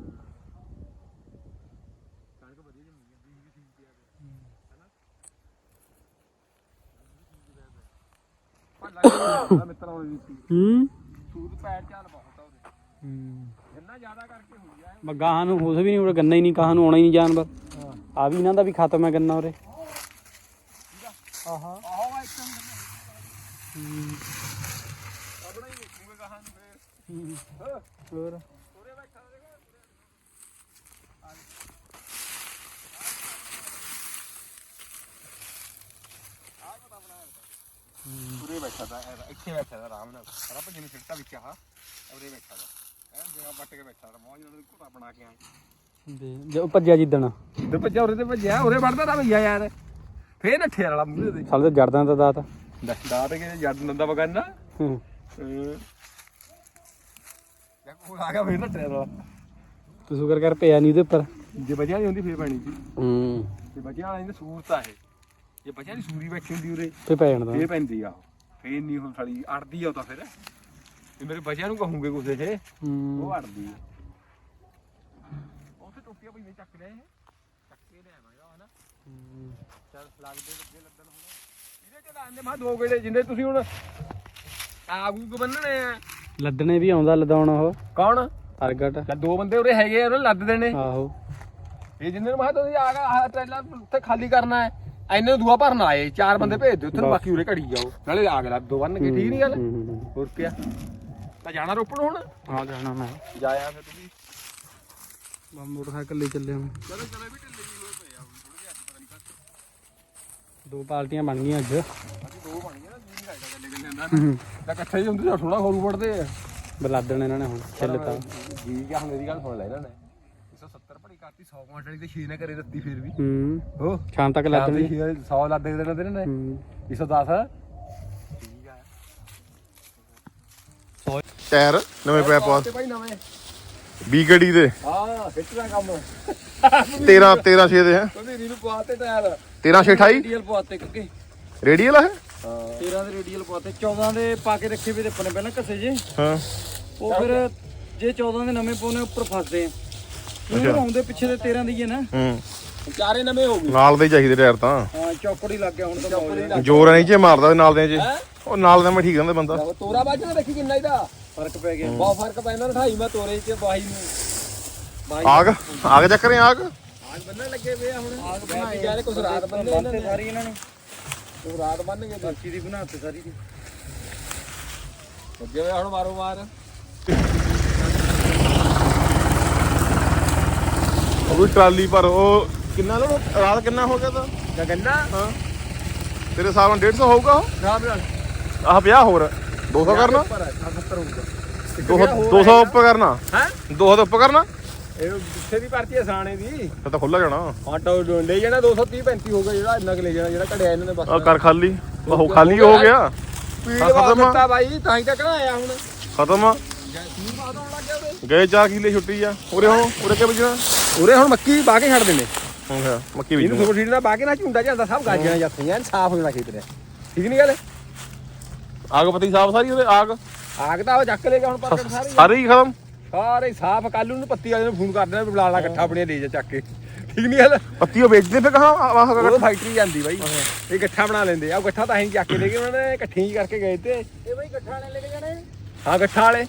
ਪਰ ਲੱਗਦਾ ਮਿੱਤਰਾਂ ਦੀ ਰੀਤੀ ਹੂੰ। ਸੂਦ ਪੈਰ ਚਾਲ ਬਹੁਤ ਆ ਉਹਦੇ ਹੂੰ। ਜਿੰਨਾ ਜ਼ਿਆਦਾ ਕਰਕੇ ਹੋਈ ਆ ਮੈਂ ਗਾਹਾਂ ਨੂੰ ਵੀ ਨਹੀਂ ਗੰਨਾ ਹੀ ਨਹੀਂ ਗਾਹਾਂ ਨੂੰ ਆਉਣਾ ਹੀ ਨਹੀਂ ਜਾਨਵਰ। ਆ ਵੀ ਇਹਨਾਂ ਦਾ ਵੀ ਖਤਮ ਹੈ ਗੰਨਾ ਉਰੇ। ਆਹਾ। ਆਹੋ ਇੱਕ ਆਪਣਾ ਹੀ ਵੇਖੂਗੇ ਕਹਾਂ ਨੂੰ ਫੇਰ। ਹੋਰ ਉਰੇ ਬੈਠਾ ਦੇਖੋ ਉਰੇ ਬੈਠਾ ਦਾ ਇੱਥੇ ਬੈਠਾ ਦਾ ਆਰਾਮ ਨਾਲ। ਰੱਬ ਜਿਵੇਂ ਸਿੱਟਾ ਵਿੱਚ ਆ ਉਰੇ ਬੈਠਾ ਦਾ ਐਂ ਜਗ੍ਹਾ ਵੱਟ ਕੇ ਬੈਠਾ ਦਾ ਮੌਜ ਨਾਲ ਘੁੱਟਾ ਬਣਾ ਕੇ ਆਏ ਦੇ ਜੋ ਭੱਜਿਆ ਜਿੱਦਣ। ਤੇ ਭੱਜਿਆ ਉਰੇ ਤੇ ਭੱਜਿਆ ਉਰੇ ਵੜਦਾ ਤਾਂ ਭਈਆ ਯਾਰ। ਫੇਰ ਨੱਠੇ ਵਾਲਾ ਮੂਹਰੇ ਤੇ ਸਾਲੇ ਜੜਦਾਂ ਦਾ ਦਾਤ। ਦਾਤ ਕੇ ਜੱਡ ਨੰਦਾ ਬਗਾਨਾ? ਹੂੰ। ਜਾਂ ਕੋਲ ਆ ਗਿਆ ਫੇਰ ਨੱਠੇ ਵਾਲਾ। ਤੂੰ ਸ਼ੁਕਰ ਕਰ ਪਿਆ ਨਹੀਂ ਉਹਦੇ ਉੱਪਰ। ਜੇ ਬਚਿਆ ਨਹੀਂ ਹੁੰਦੀ ਫੇਰ ਪੈਣੀ ਸੀ। ਹੂੰ। ਤੇ ਬਚਿਆ ਵਾਲੀ ਦੀ ਸੂਰਤ ਆ ਇਹ। ਜੇ ਬਚਿਆ ਨਹੀਂ ਸੂਰੀ ਬੈਠੀ ਹੁੰਦੀ ਉਰੇ ਤੇ ਪੈ ਜਾਣਾ ਫੇਰ ਪੈਂਦੀ ਆ ਉਹ। ਫੇਰ ਨਹੀਂ ਹੁਣ ਸਾਲੀ ਅੜਦੀ ਆ ਉਹ ਤਾਂ ਫਿਰ। ਇਹ ਮੇਰੇ ਬਚਿਆਂ ਨੂੰ ਕਹੂੰਗੇ ਕੁਛ ਇਹ ਹੂੰ। ਉਹ ਅੜਦੀ ਆ। ਉੱਥੇ ਟੋਪੀਆਂ ਪਈ ਨੇ ਚੱਕ ਲਿਆ ਇਹ। ਚੱਕ ਕੇ ਲਿਆ ਮੈਂ ਹਨਾ। ਚੱਲ ਲੱਗਦੇ ਲੱਗੇ ਲੱਦਣ ਹੁਣ। ਇਹਦੇ ਚ ਲਾਉਂਦੇ ਮਾ ਦੋ ਗੇੜੇ ਜਿੰਨੇ ਤੁਸੀਂ ਹੁਣ ਆਗੂ ਕ ਬੰਨਣੇ ਆ। ਲੱਦਣੇ ਵੀ ਆਉਂਦਾ ਲਦਾਉਣ ਉਹ। ਕੌਣ? ਟਾਰਗੇਟ ਲੈ ਦੋ ਬੰਦੇ ਉਰੇ ਹੈਗੇ ਆ ਉਹਨਾਂ ਲੱਦ ਦੇਣੇ। ਆਹੋ। ਇਹ ਜਿੰਨੇ ਨੂੰ ਮੈਂ ਕਿਹਾ ਤੁਸੀਂ ਆ ਆਹ ਟ੍ਰੇਲਰ ਉੱਥੇ ਖਾਲੀ ਕਰਨਾ ਹੈ। ਐਨੇ ਦੂਆ ਭਰਨ ਆਏ ਚਾਰ ਬੰਦੇ ਭੇਜ ਦਿਓ ਉੱਥੇ ਬਾਕੀ ਉਰੇ ਘੜੀ ਜਾਓ। ਨਾਲੇ ਗਿਆ ਦੋ ਬੰਨ ਕੇ ਠੀਕ ਨਹੀਂ ਗੱਲ? ਹੂੰ, ਹੂੰ, ਹੂੰ। ਹੋਰ ਕਿਆ? ਤਾਂ ਜਾਣਾ ਰੋਪੜ ਹੁਣ? ਆ ਜਾਣਾ ਮੈਂ। ਜਾਇਆ ਫਿਰ ਤੁਸੀਂ? ਮੈਂ ਮੋਟਰਸਾਈਕਲ ਲਈ ਚੱਲਿਆ ਮੈਂ ਚਲੋ ਚਲੋ ਵੀ ਢਿੱਲੇ ਜੀ ਹੋਏ ਪਏ ਆ ਹੁਣ ਥੋੜੇ ਜਿਹਾ ਅੱਜ ਪਤਾ ਨਹੀਂ ਕੱਟ ਦੋ ਪਾਰਟੀਆਂ ਬਣ ਗਈਆਂ ਅੱਜ। ਅਸੀਂ ਦੋ ਬਣ ਨਾ ਜੀ ਨਹੀਂ ਲੱਗਦਾ ਗੱਲੇ ਗੱਲੇ ਤਾਂ ਇਕੱਠੇ ਹੀ ਹੁੰਦੇ ਤਾਂ ਥੋੜਾ ਹੋਰੂ ਪੜਦੇ ਆ। ਬਲਾਦਣ ਇਹਨਾਂ ਨੇ ਹੁਣ ਛਿੱਲਤਾ ਠੀਕ ਆ ਹੁਣ ਮੇਰੀ ਗੱਲ ਸੁਣ ਲੈ ਇਹਨਾਂ ਨੇ। 170 ਭੜੀ ਕਰਤੀ 100 ਕੁਆਂਟਲ ਦੀ ਤੇ 6 ਨੇ ਕਰੇ ਦਿੱਤੀ ਫਿਰ ਵੀ। ਹੂੰ। ਹੋ। ਸ਼ਾਮ ਤੱਕ ਲੱਦਣੀ 100 ਲੱਦ ਦੇ ਦੇਣਾ ਨੇ। ਹੂੰ। 110 ਠੀਕ ਆ ਟਾਇਰ ਨਵੇਂ ਪੈ ਪਾ। ਤੇ ਭਾਈ ਨਵੇਂ। ਬੀ ਗੱਡੀ ਦੇ। ਹਾਂ ਖਿੱਚਦਾ ਕੰਮ। 13 13 6 ਦੇ ਹੈ। ਉਹਦੀ ਰੀਲ ਪਵਾਤੇ ਟਾਇਰ। 13 6 28 ਰੇਡੀਅਲ ਪਵਾਤੇ ਕੱਕੇ। ਰੇਡੀਅਲ ਹੈ। 13 ਦੇ ਰੇਡੀਅਲ ਪਵਾਤੇ 14 ਦੇ ਪਾ ਕੇ ਰੱਖੇ ਵੀ ਤੇ ਆਪਣੇ ਪਹਿਲਾਂ ਘਸੇ ਜੇ। ਹਾਂ। ਉਹ ਫਿਰ ਜੇ 14 ਦੇ ਨਵੇਂ ਪਾਉਣੇ ਉੱਪਰ ਫਸਦੇ ਆ। ਉਹ ਆਉਂਦੇ ਪਿੱਛੇ ਦੇ 13 ਦੀ ਹੈ ਨਾ। ਹੂੰ। ਚਾਰੇ ਨਵੇਂ ਹੋ ਗਏ। ਨਾਲ ਦੇ ਹੀ ਚਾਹੀਦੇ ਟਾਇਰ ਤਾਂ। ਹਾਂ ਚੌਕੜ ਲੱਗ ਗਿਆ ਹੁਣ ਤਾਂ ਮੌਜ। ਜੋਰ ਨਹੀਂ ਚ ਮਾਰਦਾ ਨਾਲ ਦੇ ਚ ਉਹ ਨਾਲ ਦੇ ਮੈਂ ਠੀਕ ਰਹਿੰਦਾ ਬੰਦਾ। ਤੋਰਾ ਬਾਜਣਾ ਦੇਖੀ ਕਿੰਨਾ ਇਹਦਾ। ਫ਼ਰਕ ਪੈ ਗਿਆ। ਬਹੁਤ ਫ਼ਰਕ ਪੈਂਦਾ 28 ਮੈਂ ਤੋਰੇ ਚ ਬਾਈ ਨੂੰ। ਆਗ ਆਗ ਚੱਕ ਰਹੇ ਆਗ। ਆਗ ਬੰਨਣ ਲੱਗੇ ਵੇ ਹੁਣ। ਆਗ ਬਣਾਏ ਯਾਰ ਕੁਝ ਰਾਤ ਬੰਨੇ ਇਹਨਾਂ ਬੰਨਤੇ ਨੇ। ਸਾਰੀ ਇਹਨਾਂ ਨੇ। ਉਹ ਰਾਤ ਬੰਨ ਕੇ ਬਾਕੀ ਦੀ ਬਣਾਤੇ ਸਾਰੀ ਦੀ। ਅੱਗੇ ਵੇ ਹੁਣ ਮਾਰੋ ਮਾਰ ਉਹ ਵੀ ਟਰਾਲੀ ਪਰ ਉਹ ਕਿੰਨਾ ਲੋ ਰਾਤ ਕਿੰਨਾ ਹੋ ਗਿਆ ਤਾਂ? ਗੰਨਾ ਹਾਂ। ਤੇਰੇ ਹਿਸਾਬ ਨਾਲ 150 ਹੋਊਗਾ ਉਹ? ਨਾਲ ਆਹ 50 ਹੋਰ 200 ਕਰਨਾ? ਪਰ 70 ਹੋਊਗਾ। 200 200 ਉੱਪਰ ਕਰਨਾ? ਹੈ? 200 ਦੇ ਉੱਪਰ ਕਰਨਾ? ਇਹ ਗੁੱਸੇ ਦੀ ਪਰਚੀ ਆਸਾਨੇ ਦੀ? ਫਿਰ ਤਾਂ ਖੁੱਲਾ ਜਾਣਾ। ਆਟੋ ਲੈ ਜਾਣਾ 230 35 ਹੋ ਗਿਆ ਜਿਹੜਾ ਇੰਨਾ ਕੁ ਲੈ ਜਾਣਾ ਜਿਹੜਾ ਘੜਿਆ ਇਹਨਾਂ ਨੇ ਬਸ। ਆ ਕਰ ਖਾਲੀ। ਉਹ ਖਾਲੀ ਹੋ ਗਿਆ। ਪੀੜ ਖਤਮ ਆ। ਬਾਈ ਤਾਂ ਹੀ ਤਾਂ ਕਢਾਇਆ ਹੁਣ। ਖਤਮ ਆ। ਤੂੰ ਗਏ 4 ਕਿੱਲੇ ਛੁੱਟੀ ਆ। ਉਰੇ ਹੁਣ ਉਰੇ ਕੇ ਵਜਣਾ ਉਰੇ ਹੁਣ ਮੱਕੀ ਬਾਹ ਕੇ ਛੱਡ ਦਿੰਦੇ। ਹਾਂ ਮੱਕੀ ਇਹਨੂੰ ਬੀਜੂ ਸੁਪਰ ਸੀਡ ਨਾਲ ਬਾਹ ਕੇ ਨਾ ਝੁੰਡਾ ਜਾਂਦਾ ਸਭ ਗਾਜੀਆਂ ਜਾਂਦੀਆਂ ਸਾਫ਼ ਹੋ ਜਾਣਾ ਖੇਤ ਨੇ ਠੀਕ ਨਹੀਂ ਗੱਲ? ਆਗ ਪਤੀ ਸਾਫ਼ ਸਾਰੀ ਉਰੇ ਆਗ? ਆਗ ਤਾਂ ਉਹ ਚੱਕ ਲੇਗਾ ਹੁਣ ਪਰਕਟ ਸਾਰੇ। ਸਾਰੇ ਹੀ ਖਤਮ? ਸਾਰੇ ਸਾਫ਼ ਕੱਲ ਨੂੰ ਪੱਤੀ ਵਾਲੇ ਨੂੰ ਫੋਨ ਕਰ ਦੇਣਾ ਵੀ ਬੁਲਾ ਲਾ ਇਕੱਠਾ ਆਪਣੀਆਂ ਲੈ ਜਾ ਚੱਕ ਕੇ। ਠੀਕ ਨਹੀਂ ਗੱਲ? ਪੱਤੀ ਉਹ ਵੇਚਦੇ ਫਿਰ ਕਹਾਂ ਆਹ ਉਹ ਫੈਕਟਰੀ ਜਾਂਦੀ ਬਾਈ। ਇਹ ਗੱਠਾ ਬਣਾ ਲੈਂਦੇ ਆ ਉਹ ਗੱਠਾ ਤਾਂ ਅਸੀਂ ਚੱਕ ਕੇ ਲੈ ਗਏ ਉਹਨਾਂ ਨੇ ਇਕੱਠੀ ਕਰਕੇ ਗਏ ਤੇ। ਇਹ ਬਈ ਇਕੱਠਾ ਵਾਲੇ ਲੈ ਕੇ ਜਾਣੇ ਹਾਂ? ਗੱਠਾ ਵਾਲੇ।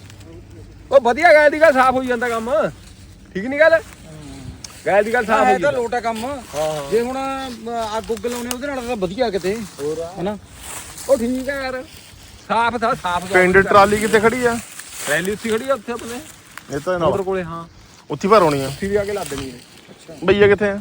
ਉਹ ਵਧੀਆ ਗਏ ਦੀ ਗੱਲ ਸਾਫ਼ ਹੋਈ ਜਾਂਦਾ ਕੰਮ। ਠੀਕ ਨਹੀਂ ਗੱਲ? ਗਏ ਦੀ ਗੱਲ ਸਾਫ਼ ਹੈ ਤਾਂ ਜਾਂਦਾ ਲੋਟਾ ਕੰਮ। ਹਾਂ ਜੇ ਹੁਣ ਆ ਗੁੱਗਲ ਲਾਉਣੇ ਉਹਦੇ ਨਾਲ ਤਾਂ ਵਧੀਆ ਕਿਤੇ। ਹੋਰ ਹਨਾ? ਉਹ ਠੀਕ ਹੈ ਯਾਰ। ਸਾਫ਼ ਤਾਂ ਸਾਫ਼ ਪਿੰਡ ਟਰਾਲੀ ਕਿੱਥੇ ਖੜੀ ਆ? ਰੈਲੀ ਉੱਥੇ ਖੜੀ ਆ ਉੱਥੇ ਆਪਣੇ। ਇਹ ਤਾਂ ਮੋਟਰ ਨਾਲ। ਕੋਲੇ ਹਾਂ। ਉੱਥੇ ਭਰ ਆਉਣੀ ਆ। ਉੱਥੇ ਵੀ ਆ ਕੇ ਲਾ ਦੇਣੀ ਹੈ ਭਈਆ ਕਿੱਥੇ ਆ?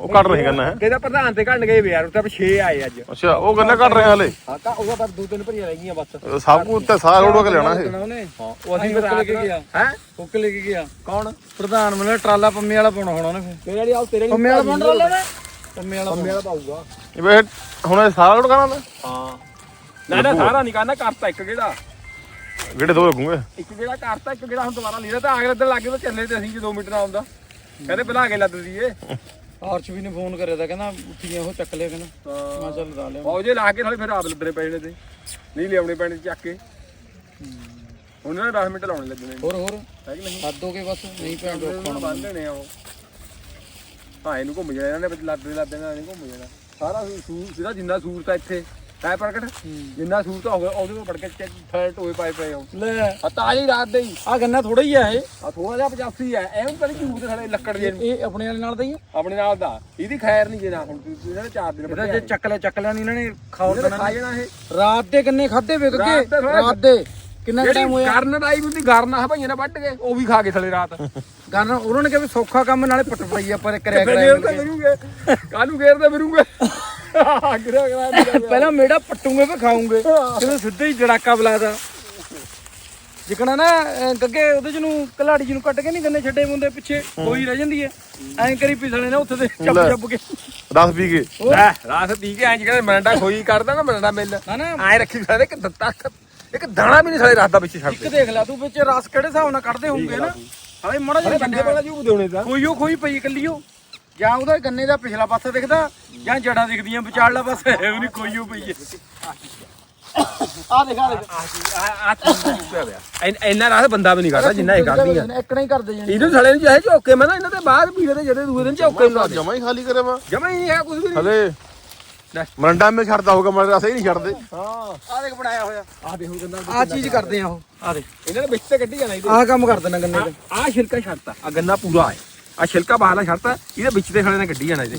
ਉਹ ਕੱਢ ਰਹੀ ਗੰਨਾ ਹੈ? ਇਹਦਾ ਪ੍ਰਧਾਨ ਤੇ ਘਣ ਗਏ ਵੇ ਯਾਰ ਉੱਥੇ 6 ਆਏ ਅੱਜ। ਅੱਛਾ ਉਹ ਗੰਨਾ ਕੱਢ ਰਹੇ ਹਲੇ? ਹਾਂ ਤਾਂ ਉਹਦਾ ਪਰ ਦੋ ਤਿੰਨ ਭਰੀਆਂ ਰਹਿ ਗਈਆਂ ਬਸ। ਸਭ ਕੁਝ ਤੇ ਸਾਰਾ ਰੋੜ ਕੇ ਲੈਣਾ ਇਹ। ਉਹਨੇ ਉਹ ਅਸੀਂ ਫਿਰ ਲੈ ਕੇ ਗਿਆ। ਹੈ? ਹੁੱਕ ਲੈ ਕੇ ਗਿਆ। ਕੌਣ? ਪ੍ਰਧਾਨ ਮੈਨੂੰ ਟਰਾਲਾ ਪੰਮੇ ਵਾਲਾ ਪਾਉਣਾ ਹੋਣਾ ਉਹਨੇ ਫਿਰ। ਤੇਰੇ ਵਾਲੀ ਆਉ ਤੇਰੇ ਪੰਮੇ ਵਾਲਾ ਪਾਉਣਾ ਟਰਾਲਾ ਨੇ ਪੰਮੇ ਵਾਲਾ ਪੰਮੇ ਵਾਲਾ ਪਾਊਗਾ। ਇਹ ਵੇ ਹੁਣ ਇਹ ਸਾਰਾ ਰੋੜ ਕਰਨਾ ਹਾਂ। ਨਾ ਨਾ ਸਾਰਾ ਨਹੀਂ ਕਰਨਾ ਕਰਤਾ ਇੱਕ ਕਿਹੜਾ ਗੇੜੇ ਦੋ ਲੱਗੂਗੇ। ਇੱਕ ਗੇੜਾ ਕਰਤਾ ਇੱਕ ਗੇੜਾ ਹੁਣ ਦੁਬਾਰਾ ਲੀਦਾ ਤਾਂ ਅਗਲੇ ਦਿਨ ਲੱਗੇ ਤਾਂ ਚੱਲੇ ਤੇ ਅਸੀਂ ਜੇ 2 ਮੀਟਰ ਆਉਂਦਾ। ਕਹਿੰਦੇ ਪਹਿਲਾਂ ਕੇ ਲੱਦ ਦਈਏ। ਆਰਚ ਵੀ ਨੇ ਫੋਨ ਕਰਿਆ ਤਾਂ ਕਹਿੰਦਾ ਉੱਠੀਆਂ ਉਹ ਚੱਕ ਲਿਆ ਕਹਿੰਦਾ। ਮੈਂ ਚੱਲ ਲਾ ਲਿਆ। ਫੌਜੇ ਲਾ ਕੇ ਨਾਲੇ ਫਿਰ ਆਪ ਲੱਦਣੇ ਪੈਣੇ ਤੇ। ਨਹੀਂ ਲਿਆਉਣੇ ਪੈਣੇ ਚੱਕ ਕੇ। ਉਹਨਾਂ ਨੇ 10 ਮਿੰਟ ਲਾਉਣੇ ਲੱਗਣੇ ਹੋਰ ਹੋਰ। ਹੈ ਕਿ ਨਹੀਂ? ਬਸ ਨਹੀਂ ਭੈਣ ਚੋ ਹੁਣ ਬੰਨ ਲੈਣੇ ਆ ਉਹ। ਹਾਂ ਇਹਨੂੰ ਘੁੰਮ ਜਾਣਾ ਇਹਨਾਂ ਨੇ ਵਿੱਚ ਲੱਦਦੇ ਲੱਦਦੇ ਨਾਲ ਇਹਨੂੰ ਘੁੰਮ ਜਾਣਾ। ਸਾਰਾ ਸੂਰ ਜਿਹੜਾ ਜਿੰਨਾ ਸੂਰ ਤਾਂ ਇੱਥੇ। ਹੈ ਪ੍ਰਗਟ? ਜਿੰਨਾ ਸੂਰ ਤਾਂ ਹੋਵੇ ਉਹਦੇ ਤੋਂ ਵੜ ਕੇ ਥਰਡ ਹੋਏ ਪਾਏ ਪਏ ਹੋ ਲੈ। ਆ ਤਾਜੀ ਰਾਤ ਦੇ। ਹੀ ਆ ਗੰਨਾ ਥੋੜਾ ਹੀ ਆ ਇਹ। ਆ ਥੋੜਾ ਜਿਹਾ 85 ਹੈ ਐਵੇਂ ਤਾਂ ਨਹੀਂ ਝੂਠ ਸਾਡੇ ਲੱਕੜ ਜੇ। ਇਹ ਆਪਣੇ ਵਾਲੇ ਨਾਲ ਦਾ ਹੀ ਆ? ਆਪਣੇ ਨਾਲ ਦਾ। ਇਹਦੀ ਖੈਰ ਨਹੀਂ ਜੇ ਨਾ ਹੁਣ ਇਹਨਾਂ ਨੇ ਚਾਰ ਦਿਨ ਇਹਦਾ ਜੇ ਚੱਕ ਲਿਆ ਚੱਕ ਲਿਆ ਨਹੀਂ ਇਹਨਾਂ ਨੇ ਖਾਓ ਇਹਨੇ ਖਾ ਜਾਣਾ ਇਹ। ਰਾਤ ਦੇ ਗੰਨੇ ਖਾਦੇ ਵਿਕ ਦੇ ਥੋੜ੍ਹਾ- ਰਾਤ ਦੇ। ਕਿੰਨਾ ਟਾਈਮ ਹੋਇਆ? ਗਰਨ ਆਈ ਹੁੰਦੀ ਗਰਨ ਆ ਭਈਆਂ ਨੇ ਵੱਢ ਕੇ ਉਹ ਵੀ ਖਾ ਕੇ ਥਲੇ ਰਾਤ। ਕਰਨ ਉਹਨਾਂ ਨੇ ਕਿਹਾ ਵੀ ਸੌਖਾ ਕੰਮ ਨਾਲੇ ਪੱਟ ਪਈ ਆਪਾਂ ਕਰਿਆ ਫਿਰੂਗੇ। ਕਾਹਨੂੰ ਗੇਰ ਤੇ ਫਿਰੂਗੇ। ਗਿਰਿਆ ਪਹਿਲਾਂ ਮੇੜਾ ਪੱਟੂਗੇ ਫੇ ਖਾਉਂਗੇ ਫਿਰ ਸਿੱਧਾ ਹੀ ਜੜਾਕਾ ਬੁਲਾਦਾ ਜਿਕਣਾ ਨਾ ਅਹ, ਗੱਗੇ ਉਹਦੇ ਚ ਨੂੰ ਕਲਾੜੀ ਜੀ ਨੂੰ ਕੱਟ ਕੇ ਨਹੀਂ ਗੰਨੇ ਛੱਡੇ ਹੁੰਦੇ ਪਿੱਛੇ ਕੋਈ ਰਹਿ ਜਾਂਦੀ ਐ ਐਂ ਕਰੀ ਪਿਸਲੇ ਨੇ ਉੱਥੇ ਤੇ ਚੱਪ ਲੈ। ਚੱਪ ਕੇ। 10 ਪੀ ਕੇ। ਲੈ ਰਾਤ ਤੀ ਕੇ ਐਂ ਕਹਿੰਦੇ ਮਰੰਡਾ ਖੋਈ ਕਰਦਾ ਨਾ ਮਰੰਡਾ ਮਿਲ। ਹਨਾ ਐਂ ਰੱਖੀ ਸਾਰੇ ਇੱਕ ਦਿੱਤਾ ਇੱਕ ਦਾਣਾ ਵੀ ਨਹੀਂ ਸਾਰੇ ਰਾਤ ਦਾ ਵਿੱਚ ਛੱਡ ਇੱਕ ਦੇਖ ਲੈ ਤੂੰ ਵਿੱਚ ਰਸ ਕਿਹੜੇ ਹਿਸਾਬ ਨਾਲ ਕੱਢਦੇ ਹੋਣਗੇ ਨਾ? ਹਾਲੇ ਮੜਾ ਜਿਹਾ ਬੰਦੇ ਵਾਲਾ ਜੂ ਦੇਉਣੇ ਤਾਂ। ਕੋਈ ਉਹ ਕੋਈ ਪਈ ਇਕੱਲੀ ਉਹ ਜਾਂ ਉਹਦਾ ਗੰਨੇ ਦਾ ਪਿਛਲਾ ਪਾਸਾ ਦਿਖਦਾ ਜਾਂ ਜੜਾਂ ਦਿਖਦੀਆਂ ਵਿਚਾਰਲਾ ਪਾਸੇ ਹੈ ਉਹ ਨਹੀਂ ਕੋਈ ਉਹ ਪਈ ਹੈ। ਆ ਦੇਖ ਆ ਦੇਖ। ਆ ਆ ਇੰਨਾ ਰਾਤ ਬੰਦਾ ਵੀ ਨਹੀਂ ਕਰਦਾ ਜਿੰਨਾ ਇਹ ਕਰਦੀਆਂ ਇਕਣਾ ਹੀ ਕਰਦੇ ਜਾਣੀ। ਇਹਨੂੰ ਸਾਲੇ ਨੂੰ ਚਾਹੇ ਝੋਕੇ ਮੈਂ ਨਾ ਇਹਨਾਂ ਦੇ ਬਾਅਦ ਪੀੜੇ ਤੇ ਜਦੇ ਦੂਏ ਦਿਨ ਝੋਕੇ ਨੂੰ ਲਾ ਦੇ ਜਮਾ ਹੀ ਖਾਲੀ ਕਰੇ ਵਾ। ਜਮਾ ਹੀ ਨਹੀਂ ਹੈ ਕੁਝ ਵੀ ਨਹੀਂ। ਹਲੇ ਲੈ। ਮਰੰਡਾ ਮੇ ਛੱਡਦਾ ਹੋਊਗਾ ਮਰੰਡਾ ਸਹੀ ਨਹੀਂ ਛੱਡਦੇ। ਹਾਂ। ਆ ਦੇਖ ਬਣਾਇਆ ਹੋਇਆ। ਆ ਦੇਖੋ ਗੰਦਾ ਆ ਚੀਜ਼ ਕਰਦੇ ਆ ਉਹ। ਆ ਦੇਖ ਇਹਨਾਂ ਨੇ ਵਿੱਚ ਤੇ ਕੱਢੀ ਜਾਣਾ ਇਹਦੇ। ਆਹ ਕੰਮ ਕਰ ਦੇਣਾ ਗੰਨੇ ਦਾ। ਆ ਛਿਲਕਾ ਛੱਡਤਾ ਆ ਗੰਨਾ ਪੂਰਾ ਹੈ ਆ ਛਿਲਕਾ ਬਾਹਰਲਾ ਛੱਡਤਾ ਇਹਦੇ ਵਿੱਚ ਦੇ ਖੜੇ ਨੇ ਕੱਢੀ ਜਾਣਾ ਇਹਦੇ।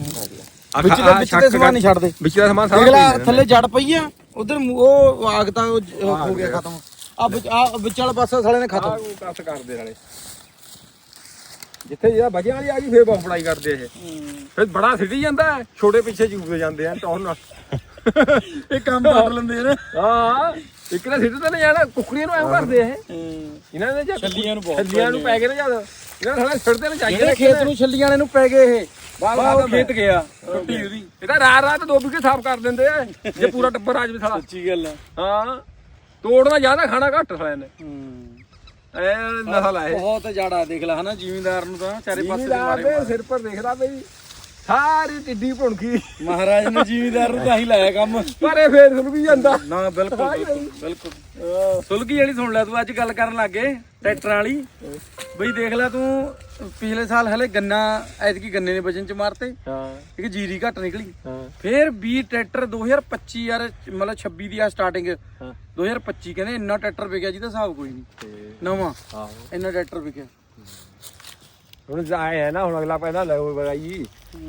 ਆਹ ਵਿੱਚ ਦੇ ਵਿੱਚ ਦੇ ਸਮਾਨ ਨਹੀਂ ਛੱਡਦੇ। ਵਿੱਚ ਦਾ ਸਮਾਨ ਸਾਰਾ ਦੇਖ ਲੈ ਪੀ ਲੈਣਾ। ਥੱਲੇ ਜੜ ਪਈ ਆ ਉਧਰ ਉਹ ਆਗ ਤਾਂ ਉਹ ਜ- ਉਹ ਹੋ ਗਿਆ ਖਤਮ। ਆ ਵਿੱਚ ਆ ਵਿੱਚ ਵਾਲਾ ਪਾਸਾ ਸਾਲੇ ਨੇ ਆਹ ਖਤਮ ਉਹ ਕੱਸ ਕਰਦੇ ਨਾਲੇ ਜਿੱਥੇ ਜਿਹੜਾ ਵਜਿਆਂ ਵਾਲੀ ਆ ਗਈ ਫੇਰ ਬਹੁਤ ਫੜਾਈ ਕਰਦੇ ਇਹ। ਫਿਰ ਬੜਾ ਸਿੱਟੀ ਜਾਂਦਾ ਹੈ, ਛੋਟੇ ਪਿੱਛੇ ਜੂਦੇ ਜਾਂਦੇ ਆ ਟੌਰ ਨਾਲ। ਇਹ ਕੰਮ ਕਰ ਲੈਂਦੇ ਨੇ। ਹਾਂ ਇੱਕ ਨੇ ਸਿੱਟ ਤਾਂ ਨਹੀਂ ਜਾਣਾ ਕੁੱਕੜੀਆਂ ਨੂੰ ਐਂ ਕਰਦੇ ਇਹ। ਇਹਨਾਂ ਨੇ ਜਾਂ ਛੱਲੀਆਂ ਨੂੰ ਬਹੁਤ ਛੱਲੀਆਂ ਨੂੰ ਪੈ ਗਏ ਨੇ ਜਦ ਇਹਨਾਂ ਥੋੜਾ ਨੇ ਜਿਹੜੇ ਖੇਤ ਨੂੰ ਛੱਲੀਆਂ ਵਾਲੇ ਨੂੰ ਪੈ ਗਏ ਇਹ ਬਾਹਰ ਖੇਤ ਗਿਆ ਟੁੱਟੀ ਉਹਦੀ। ਇਹ ਤਾਂ ਰਾਤ ਰਾਤ ਦੋ ਵਿਕੇ ਸਾਫ਼ ਕਰ ਦਿੰਦੇ ਆ ਜੇ ਪੂਰਾ ਟੱਬਰ ਆ ਜਾਵੇ ਸਾਲਾ। ਸੱਚੀ ਗੱਲ ਆ। ਹਾਂ। ਤੋੜਨਾ ਜ਼ਿਆਦਾ ਖਾਣਾ ਘੱਟ ਸਾਲਿਆਂ ਨੇ। ਐ ਨਸਲ ਆ ਇਹ ਬਹੁਤ ਜਾੜਾ ਦੇਖ ਲੈ ਹਨਾ ਜ਼ਿਮੀਂਦਾਰ ਨੂੰ ਤਾਂ ਚਾਰੇ ਪਾਸੇ ਜ਼ਿਮੀਦਾਰ ਮਾਰੇ ਦੇ ਸਿਰ ਪਰ ਦੇਖਦਾ ਬਈ। ਸਾਰੀ ਟਿੱਡੀ ਭੁਣਕੀ। ਮਹਾਰਾਜ ਨੇ ਜ਼ਿਮੀਂਦਾਰ ਨੂੰ ਤਾਂ ਹੀ ਲਾਇਆ ਕੰਮ। ਪਰ ਇਹ ਫੇਰ ਸੁਣ ਵੀ ਜਾਂਦਾ। ਨਾ ਬਿਲਕੁਲ ਬਿਲਕੁਲ ਸੁਲਗੀ ਵਾਲੀ ਸੁਣ ਲੈ ਤੂੰ ਅੱਜ ਗੱਲ ਕਰਨ ਲੱਗੇ ਟਰੈਕਟਰਾਂ ਵਾਲੀ। ਬਈ ਦੇਖ ਲੈ ਤੂੰ ਪਿਛਲੇ ਸਾਲ ਹਲੇ ਗੰਨਾ ਐਤਕੀ ਗੰਨੇ ਨੇ ਵਜਨ ਚ ਮਾਰਤੇ। ਹਾਂ। ਇੱਕ ਜੀਰੀ ਘੱਟ ਨਿਕਲੀ। ਫੇਰ 20 ਟਰੈਕਟਰ 2025 ਯਾਰ ਮਤਲਬ 26 ਦੀ ਆ ਸਟਾਰਟਿੰਗ ਹਾਂ। 2025 ਕਹਿੰਦੇ ਇੰਨਾ ਟਰੈਕਟਰ ਵਿਕਿਆ ਜਿਹਦਾ ਹਿਸਾਬ ਕੋਈ ਨਹੀਂ। ਨਵਾਂ। ਆਹੋ। ਇੰਨਾ ਟਰੈਕਟਰ ਵਿਕਿਆ। ਹੁਣ ਜਾਏ ਹੈ ਨਾ ਹੁਣ ਅਗਲਾ ਪੈਂਦਾ ਲੈ ਉਹ ਬਗਾਈ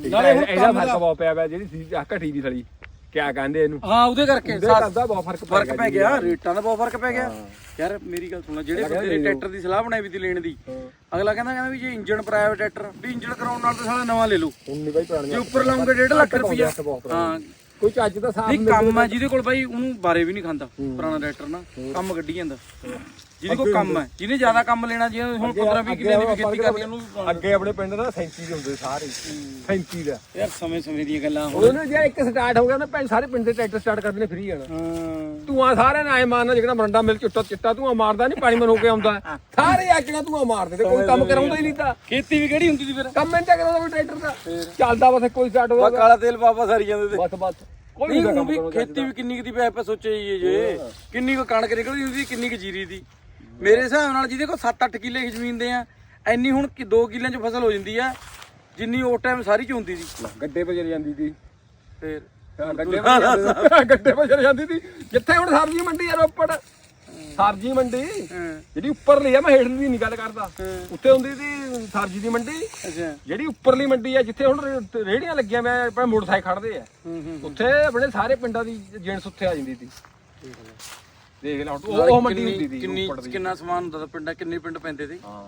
ਨਾਲੇ ਹੁਣ ਇਹਦਾ ਕੰਮ ਫ਼ਰਕ ਬਹੁਤ ਪਿਆ ਪਿਆ ਜਿਹੜੀ ਸੀ ਆਹ ਘਟੀ ਦੀ ਥਲੀ। ਕਿਆ ਕਹਿੰਦੇ ਇਹਨੂੰ? ਹਾਂ ਉਹਦੇ ਕਰਕੇ ਸਾਲ- ਕਰਦਾ ਬਹੁਤ ਫ਼ਰਕ ਫ਼ਰਕ ਪੈ ਗਿਆ ਰੇਟਾਂ ਦਾ ਬਹੁਤ ਫ਼ਰਕ ਪੈ ਗਿਆ। ਯਾਰ ਮੇਰੀ ਗੱਲ ਸੁਣ ਜਿਹੜੇ ਬੰਦੇ ਨੇ ਟਰੈਕਟਰ ਦੀ ਸਲਾਹ ਬਣਾਈ ਵੀ ਤੀ ਲੈਣ ਦੀ। ਅਗਲਾ ਕਹਿੰਦਾ ਕਹਿੰਦਾ ਵੀ ਜੇ ਇੰਜਨ ਪ੍ਰਾਈਵੇਟ ਟਰੈਕਟਰ ਵੀ ਇੰਜਨ ਕਰਾਉਣ ਨਾਲ ਤਾਂ ਸਾਲਾ ਨਵਾਂ ਲੈ ਲਓ ਹੁਣ ਨਹੀਂ ਬਾਈ ਜੇ ਪੁਰਾਣੀਆਂ ਉੱਪਰ ਲਾਉਂਗੇ 1.5 ਲੱਖ ਰੁਪਈਆ। ਹਾਂ। ਕੋਈ ਚੱਜ ਦਾ ਸਾਫ਼ ਨਹੀਂ ਕੰਮ ਹੈ ਜਿਹਦੇ ਕੋਲ ਬਾਈ ਉਹਨੂੰ ਬਾਰੇ ਵੀ ਨਹੀਂ ਖਾਂਦਾ ਪੁਰਾਣਾ ਟਰੈਕਟਰ ਨਾ ਕੰਮ ਕੱਢੀ ਜਾਂਦਾ। ਜਿਹਦੇ ਕੋਲ ਕੰਮ ਹੈ ਜਿਹਨੇ ਜ਼ਿਆਦਾ ਕੰਮ ਲੈਣਾ ਜਿਵੇਂ ਹੁਣ 15 20 ਕਿੱਲੇ ਦੀ ਵੀ ਖੇਤੀ ਕਰਨੀ ਉਹਨੂੰ ਅੱਗੇ ਆਪਣੇ ਪਿੰਡ ਦਾ 37 ਦੇ ਹੁੰਦੇ ਸਾਰੇ 37 ਦਾ। ਯਾਰ ਸਮੇਂ ਸਮੇਂ ਦੀਆਂ ਗੱਲਾਂ ਹੁਣ। ਉਹਨੇ ਜੇ ਇੱਕ ਸਟਾਰਟ ਹੋ ਗਿਆ ਨਾ ਭੈਣ ਸਾਰੇ ਪਿੰਡ ਦੇ ਟਰੈਕਟਰ ਸਟਾਰਟ ਕਰਦੇ ਨੇ ਫ੍ਰੀ ਜਾਣਾ ਹਾਂ। ਧੂਆਂ ਸਾਰਿਆਂ ਨੇ ਆਏ ਮਾਰਨਾ ਜਿਹੜਾ ਮਰੰਡਾ ਮਿਲ ਚਿੱਟਾ ਚਿੱਟਾ ਧੂਆਂ ਮਾਰਦਾ ਨਹੀਂ ਪਾਣੀ ਮਨ ਹੋ ਕੇ ਆਉਂਦਾ। ਸਾਰੇ ਆਕਣਾ ਧੂਆਂ ਮਾਰਦੇ ਤੇ ਕੋਈ ਕੰਮ ਕਰਾਉਂਦਾ ਹੀ ਨਹੀਂ ਤਾਂ। ਖੇਤੀ ਵੀ ਕਿਹੜੀ ਹੁੰਦੀ ਸੀ ਫਿਰ? ਕੰਮ ਇੰਟਾ ਕਰਾਉਂਦਾ ਕੋਈ ਟਰੈਕਟਰ ਦਾ। ਚੱਲਦਾ ਬਸ ਕੋਈ ਸਟਾਰਟ ਹੋਗਾ ਕਾਲਾ ਤੇਲ ਬਾਬਾ ਸਾਰੀ ਜਾਂਦੇ ਤੇ। ਬਸ ਬਸ। ਕੋਈ ਵੀ ਖੇਤੀ ਵੀ ਕਿੰਨੀ ਕੁ ਦੀ ਪੈ ਸੋਚੇ ਜੀ। ਕਿੰਨੀ ਕੁ ਕਣਕ ਨਿਕਲਦੀ ਹੁੰਦੀ ਕਿੰਨੀ ਕੁ ਜੀਰੀ ਦੀ। ਮੇਰੇ ਹਿਸਾਬ ਨਾਲ ਜਿਹਦੇ ਕੋਲ 7-8 ਕਿੱਲੇ ਜ਼ਮੀਨ ਦੇ ਆ ਐਨੀ ਹੁਣ 2 ਕਿੱਲਿਆਂ 'ਚ ਫਸਲ ਹੋ ਜਾਂਦੀ ਆ ਜਿੰਨੀ ਉਸ ਟਾਈਮ ਸਾਰੀ ਚ ਹੁੰਦੀ ਸੀ। ਗੱਡੇ ਚਲੀ ਜਾਂਦੀ ਸੀ ਫੇਰ ਹਾਂ, ਗੱਡੇ ਜਾਂਦੀ- ਗੱਡੇ ਚਲੀ ਜਾਂਦੀ ਸੀ ਜਿੱਥੇ ਹੁਣ ਸਬਜ਼ੀ ਮੰਡੀ ਆ ਰੋਪੜ ਸਬਜ਼ੀ ਮੰਡੀ ਹਾਂ। ਜਿਹੜੀ ਉੱਪਰਲੀ ਆ ਮੈਂ ਹੇਠਲੀ ਦੀ ਨਹੀਂ ਗੱਲ ਕਰਦਾ। ਉੱਥੇ ਹੁੰਦੀ ਸੀ ਸਬਜ਼ੀ ਦੀ ਮੰਡੀ। ਅੱਛਾ। ਜਿਹੜੀ ਉੱਪਰਲੀ ਮੰਡੀ ਆ ਜਿੱਥੇ ਹੁਣ ਰੇ- ਰੇਹੜੀਆਂ ਲੱਗੀਆਂ ਮੈਂ ਆਪਣੇ ਮੋਟਰਸਾਈਕਲ ਖੜਦੇ ਆ। ਹੂੰ ਹੂੰ ਉੱਥੇ ਆਪਣੇ ਸਾਰੇ ਪਿੰਡਾਂ ਦੀ ਜੇਨਸ ਉੱਥੇ ਆ ਜਾਂਦੀ ਸੀ ਦੇਖ ਲੈ ਹੁਣ ਤੂੰ, ਉਹ ਉਹ ਮੰਡੀ ਹੁੰਦੀ ਸੀ ਕਿੰਨੀ ਰੋਪੜ ਦੀ। ਕਿੰਨਾ ਸਮਾਨ ਹੁੰਦਾ ਤਾ ਪਿੰਡਾਂ ਕਿੰਨੇ ਪਿੰਡ ਪੈਂਦੇ ਤੇ ਹਾਂ।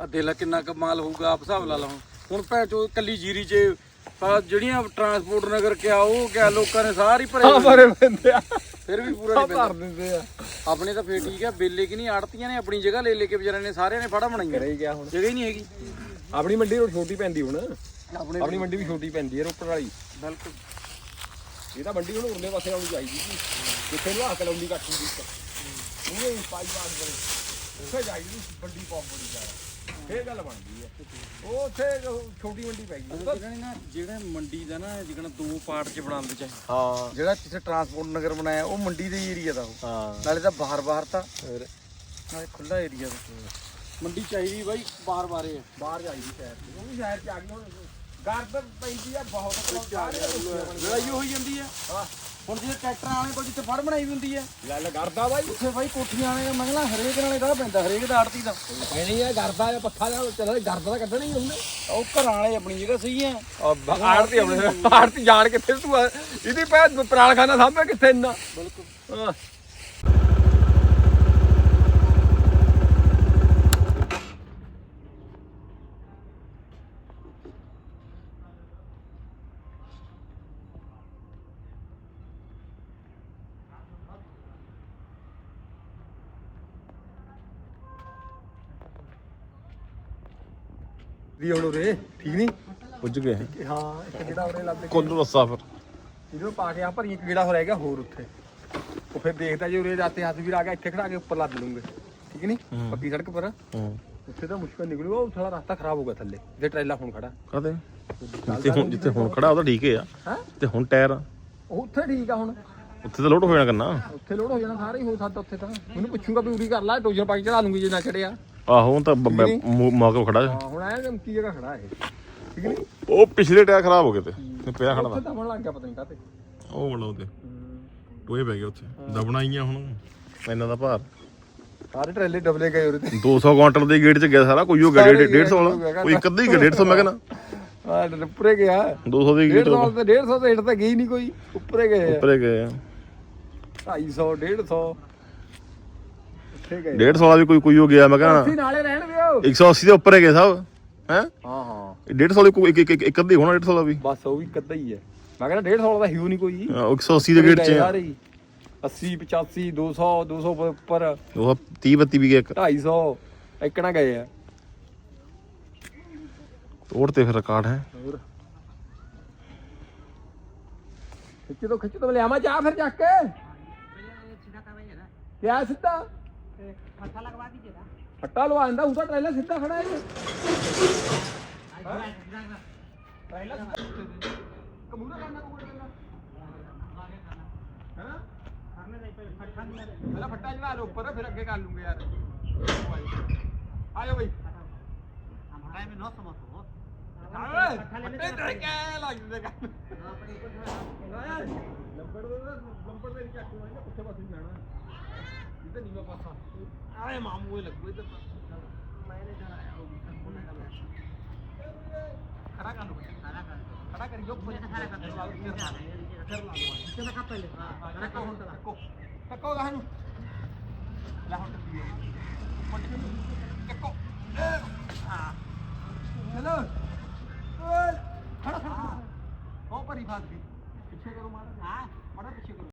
ਆ ਦੇ ਲੈ ਕਿੰਨਾ ਕ ਮਾਲ ਹੋਊਗਾ ਆਪ ਹਿਸਾਬ ਲਾ ਲਾ ਹੁਣ। ਹੁਣ ਭੈ ਚੋ ਕੱਲੀ ਜੀਰੀ 'ਚ ਆਹ ਜਿਹੜੀਆਂ ਟਰਾਂਸਪੋਰਟ ਨਗਰ ਕਿਆ ਉਹ ਕਿਆ ਲੋਕਾਂ ਨੇ ਸਾਰੀ ਭਰੇ ਹਾਂ ਹੋਏ। ਮਾਰੇ ਪੈਂਦੇ ਆ। ਫਿਰ ਵੀ ਪੂਰਾ ਨਹੀਂ ਪੈਂਦਾ ਭਰ ਦਿੰਦੇ ਆ। ਆਪਣੇ ਤਾਂ ਫੇਰ ਠੀਕ ਹੈ ਬੇਲੇ ਕਿ ਨਹੀਂ ਆੜਤੀਆਂ ਨੇ ਆਪਣੀ ਜਗ੍ਹਾ ਲੈ ਲੈ ਕੇ ਵਿਚਾਰਿਆਂ ਨੇ ਸਾਰਿਆਂ ਨੇ ਫੜਾ ਬਣਾਈਆਂ ਕਰੇ ਗਿਆ ਹੁਣ। ਜਗ੍ਹਾ ਹੀ ਨਹੀਂ ਹੈਗੀ। ਆਪਣੀ ਮੰਡੀ ਰੋ ਛੋਟੀ ਪੈਂਦੀ ਹੁਣ। ਆਪਣੇ ਆਪਣੀ ਮੰਡੀ ਵੀ ਛੋਟੀ ਪੈਂਦੀ ਹੈ ਰੋਪੜ ਵਾਲੀ। ਬਿਲਕੁਲ। ਇਹ ਤਾਂ ਮੰਡੀ ਹੁਣ ਉਰਲੇ ਪਾਸੇ ਆਉਣੀ ਚਾਹੀਦੀ ਸੀ। ਜਿੱਥੇ ਨੂੰ ਹੱਕ ਲਾਉਂਦੀ ਘੱਟ ਹੁੰਦੀ ਸੀ ਉਹਨੇ ਪਾਈ ਬਾਤ ਕਰੇ ਉੱਥੇ ਜਾਈ ਨੂੰ ਵੱਡੀ ਪੌਪ ਬੜੀ ਜ਼ਿਆਦਾ ਇਹ ਗੱਲ ਬਣਦੀ ਹੈ। ਉਹ ਉੱਥੇ ਛੋਟੀ ਮੰਡੀ ਪੈ ਗਈ। ਜਿਹੜਾ ਨਾ ਜਿਹੜਾ ਮੰਡੀ ਦਾ ਨਾ ਜਿਕਣਾ ਦੋ ਪਾਰਟ ਚ ਬਣਾਉਂਦੇ ਚਾਹੇ। ਹਾਂ। ਜਿਹੜਾ ਜਿੱਥੇ ਟਰਾਂਸਪੋਰਟ ਨਗਰ ਬਣਾਇਆ ਉਹ ਮੰਡੀ ਦੇ ਏਰੀਆ ਦਾ ਉਹ। ਹਾਂ। ਨਾਲੇ ਤਾਂ ਬਾਹਰ ਬਾਹਰ ਤਾਂ। ਨਾਲੇ ਖੁੱਲਾ ਏਰੀਆ ਦਾ। ਮੰਡੀ ਚਾਹੀਦੀ ਬਾਈ ਬਾਹਰ ਬਾਰੇ ਆ। ਬਾਹਰ ਜਾਈਦੀ ਸ਼ਹਿਰ ਉਹ ਵੀ ਸ਼ਹਿਰ ਚ ਆ ਗਈ। ਹੁਣ ਗਰਦ ਪੈਂਦੀ ਆ ਬਹੁਤ। ਲੜਾਈ ਹੋਈ ਜਾਂਦੀ ਆ। ਹੁਣ ਜੇ ਟਰੈਕਟਰਾਂ ਵਾਲੇ ਕੋਲ ਜਿੱਥੇ ਫੜ ਬਣਾਈ ਵੀ ਹੁੰਦੀ ਆ ਲੈ ਲੈ ਗਰਦਾ ਬਾਈ। ਉੱਥੇ ਬਾਈ ਕੋਠੀਆਂ ਵਾਲੇ ਮੰਗਲਾ ਹਰੇਕ ਨਾਲੇ ਦਾ ਪੈਂਦਾ ਹਰੇਕ ਦਾ ਆੜਤੀ ਦਾ। ਨਹੀਂ ਇਹ ਗਰਦਾ ਜਾਂ ਪੱਖਾ ਜਾਂ ਚੱਲ ਗਰਦਾ ਤਾਂ ਕੱਢਣਾ ਹੀ ਉਹ ਘਰਾਂ ਵਾਲੇ ਆਪਣੀ ਜਗ੍ਹਾ ਸਹੀ ਆ ਆੜਤੀ ਆਪਣੇ ਆੜਤੀ ਜਾਣ ਕਿੱਥੇ ਤੂੰ? ਇਹਦੀ ਪੈ ਪ੍ਰਾਣ ਖਾਨਾ ਸਾਹਮਣੇ ਕਿੱਥੇ ਇੰਨਾ? ਬਿਲਕੁਲ। ਦੀ ਹੁਣ ਉਰੇ ਠੀਕ ਨਹੀਂ ਪੁੱਜ ਗਏ। ਹਾਂ ਇੱਕ ਜਿਹੜਾ ਉਰੇ ਲੱਗ ਕੋਲ ਰਸਾ ਫਿਰ। ਇਹਨੂੰ ਪਾ ਕੇ ਆ ਭਰੀ ਇੱਕ ਗੇੜਾ ਹੋ ਰਹਿ ਗਿਆ ਹੋਰ ਉੱਥੇ। ਉਹ ਫਿਰ ਦੇਖਦਾ ਜੇ ਉਰੇ ਜਾਤੇ ਹੱਥ ਵੀਰ ਆ ਗਿਆ ਇੱਥੇ ਖੜਾ ਕੇ ਉੱਪਰ ਲੱਦ ਲੂੰਗੇ। ਠੀਕ ਨਹੀਂ ਪੱਕੀ ਸੜਕ ਪਰ। ਹੂੰ। ਉੱਥੇ ਤਾਂ ਮੁਸ਼ਕਲ ਨਿਕਲੂਗਾ ਉਹ ਥੋੜਾ ਰਸਤਾ ਖਰਾਬ ਹੋ ਗਿਆ ਥੱਲੇ। ਜੇ ਟਰੇਲਾ ਹੁਣ ਖੜਾ। ਕਾਦੇ ਜਿੱਥੇ ਹੁਣ ਜਿੱਥੇ ਹੁਣ ਖੜਾ ਉਹ ਤਾਂ ਠੀਕ ਹੈ ਆ। ਹਾਂ? ਤੇ ਹੁਣ ਟਾਇਰ? ਆ, ਉਹ ਉੱਥੇ ਠੀਕ ਆ ਹੁਣ। ਉੱਥੇ ਤਾਂ ਲੋਡ ਹੋ ਜਾਣਾ ਕਰਨਾ ਉੱਥੇ ਲੋਡ ਹੋ ਜਾਣਾ ਸਾਰਾ ਹੀ ਹੋ ਸਕਦਾ ਉੱਥੇ ਤਾਂ। ਮੈਨੂੰ ਪੁੱਛੂਗਾ ਵੀ ਉਰੀ ਕਰ ਲੈ ਡੋਜਰ ਪਾ ਕੇ ਚੜਾ ਲੂੰਗੀ ਜੇ ਨਾ ਚੜਿਆ। ਆਹੋ ਹੁਣ ਤਾਂ ਬ- ਬ- ਮੌ- ਮੌਕੇ ਖੜਾ ਹਾਂ। ਹੁਣ ਐ ਕੀ ਜਗ੍ਹਾ ਖੜਾ ਇਹ। ਠੀਕ ਨਹੀਂ ਉਹ ਪਿਛਲੇ ਟਾਇਰ ਖਰਾਬ ਹੋ ਗਏ ਤੇ ਤੇ ਪਿਆ ਖੜਾ ਉੱਥੇ ਦਮਣ ਲੱਗ ਗਿਆ ਪਤਾ ਨਹੀਂ ਕਾਤੇ ਉਹ ਬੜਾ ਉਹਦੇ। ਟੋਏ ਪੈ ਗਏ ਉੱਥੇ। ਦਬਣਾ ਆਈਆਂ ਹੁਣ। ਇਹਨਾਂ ਦਾ ਭਾਰ। ਸਾਰੇ ਟਰੇਲੇ ਡਬਲੇ ਗਏ ਉਰੇ ਤੇ। 200 ਕੁਆਂਟਲ ਦੇ ਗੇਟ ਚ ਗਿਆ ਸਾਰਾ ਕੋਈ ਉਹ ਗਿਆ ਸਾਰੇ 150 ਗੇਟ ਵਾਲਾ। ਕੋਈ ਇੱਕ ਅੱਧਾ ਹੀ ਗਿਆ 150 ਮੈਂ ਕਹਿੰਦਾ। ਆ ਉੱਪਰੇ ਗਿਆ। 200 ਦੀ ਗੇਟ 150 ਤੇ 150 ਤੇ ਹੇਠ ਤਾਂ ਗਈ ਨਹੀਂ ਕੋਈ। ਉੱਪਰੇ ਗਏ। ਆ ਉੱਪਰੇ ਗਏ ਆ। 250 150 ਉੱਥੇ ਗਏ। 150 ਵਾਲਾ ਵੀ ਕੋਈ ਕੋਈ ਹੋ ਗਿਆ ਮੈਂ ਅਸੀਂ ਕਹਿੰਦਾ ਨਾਲੇ ਰਹਿਣ ਦਿਓ। 180 ਦੇ ਉੱਪਰ ਹੀ ਗਏ ਸਭ ਹੈ? ਹਾਂ ਹਾਂ। 150 ਵਾਲੇ ਕੋਈ ਇੱਕ ਇੱਕ ਇੱਕ ਅੱਧੀ ਹੋਣਾ 150 ਵਾਲਾ ਵੀ। ਬਸ ਉਹ ਵੀ ਕੱਦਾ ਹੀ ਹੈ। ਮੈਂ ਕਹਿੰਦਾ 150 ਵਾਲਾ ਤਾਂ ਹਿਊ ਨਹੀਂ ਕੋਈ। ਹਾਂ, ਉਹ 180 ਦੇ ਗੇਟ ਚ ਹੀ। 80 85 200 200 ਉੱਪਰ ਉਹ 30 32 ਵੀ ਗਿਆ ਇੱਕ। 250 ਇੱਕਣਾ ਗਏ ਆ। ਤੋੜ ਤੇ ਫਿਰ ਰਿਕਾਰਡ ਹੈ। ਹੋਰ। ਖਿੱਚ ਦੋ ਖਿੱਚ ਦੋ ਲਿਆਵਾਂ ਜਾ ਫਿਰ ਚੱਕ ਕੇ। ਕਿਆ ਸਿੱਧਾ? ਫੱਟਾ ਲਗਵਾ ਦੀਜੇਗਾ ਫੱਟਾ ਲਵਾ ਦਿੰਦਾ ਉਹਦਾ ਟ੍ਰੇਲਰ ਸਿੱਧਾ ਖੜਾ ਹੈ? ਟ੍ਰੇਲਰ ਕਮੂਰਾ ਕਰਨਾ ਕੋਈ ਟ੍ਰੇਲਰ ਹੈਨਾ ਪਹਿਲਾਂ ਫੱਟਾ ਚੜਾ ਲਓ ਉੱਪਰ ਫਿਰ ਅੱਗੇ ਕਰ ਲੂੰਗੇ ਯਾਰ। ਆ ਜਾਓ ਬਈ। ਫੱਟੇ ਕਹਿ ਲੱਗਦੇ ਕੰਮ। ਲੰਬੜ ਦੇ ਲੰਬੜ ਦੇ ਚੱਕ ਲੋ ਇਹਨੇ ਪੁੱਠੇ ਪਾਸੇ ਨੂੰ ਖੜਾ ਕਰ ਲੋ ਖੜਾ ਕਰ ਖੜਾ ਕਰੀ ਜੋ ਖੜਾ ਕਰ ਕਰ ਹੁਣ ਤੱਕੋ ਤੱਕੋ ਗਾਹ ਨੂੰ ਲੈ ਹੁਣ ਟੱਪੀ ਤੱਕੋ ਹਾਂ। ਚਲੋ। ਓਏ। ਖੜਾ ਖੜਾ ਉਹ ਭਰੀ ਫਾਸ ਗਈ ਪਿੱਛੇ ਕਰੋ ਮਾੜਾ ਹਾਂ। ਮਾੜਾ ਪਿੱਛੇ ਕਰੋ।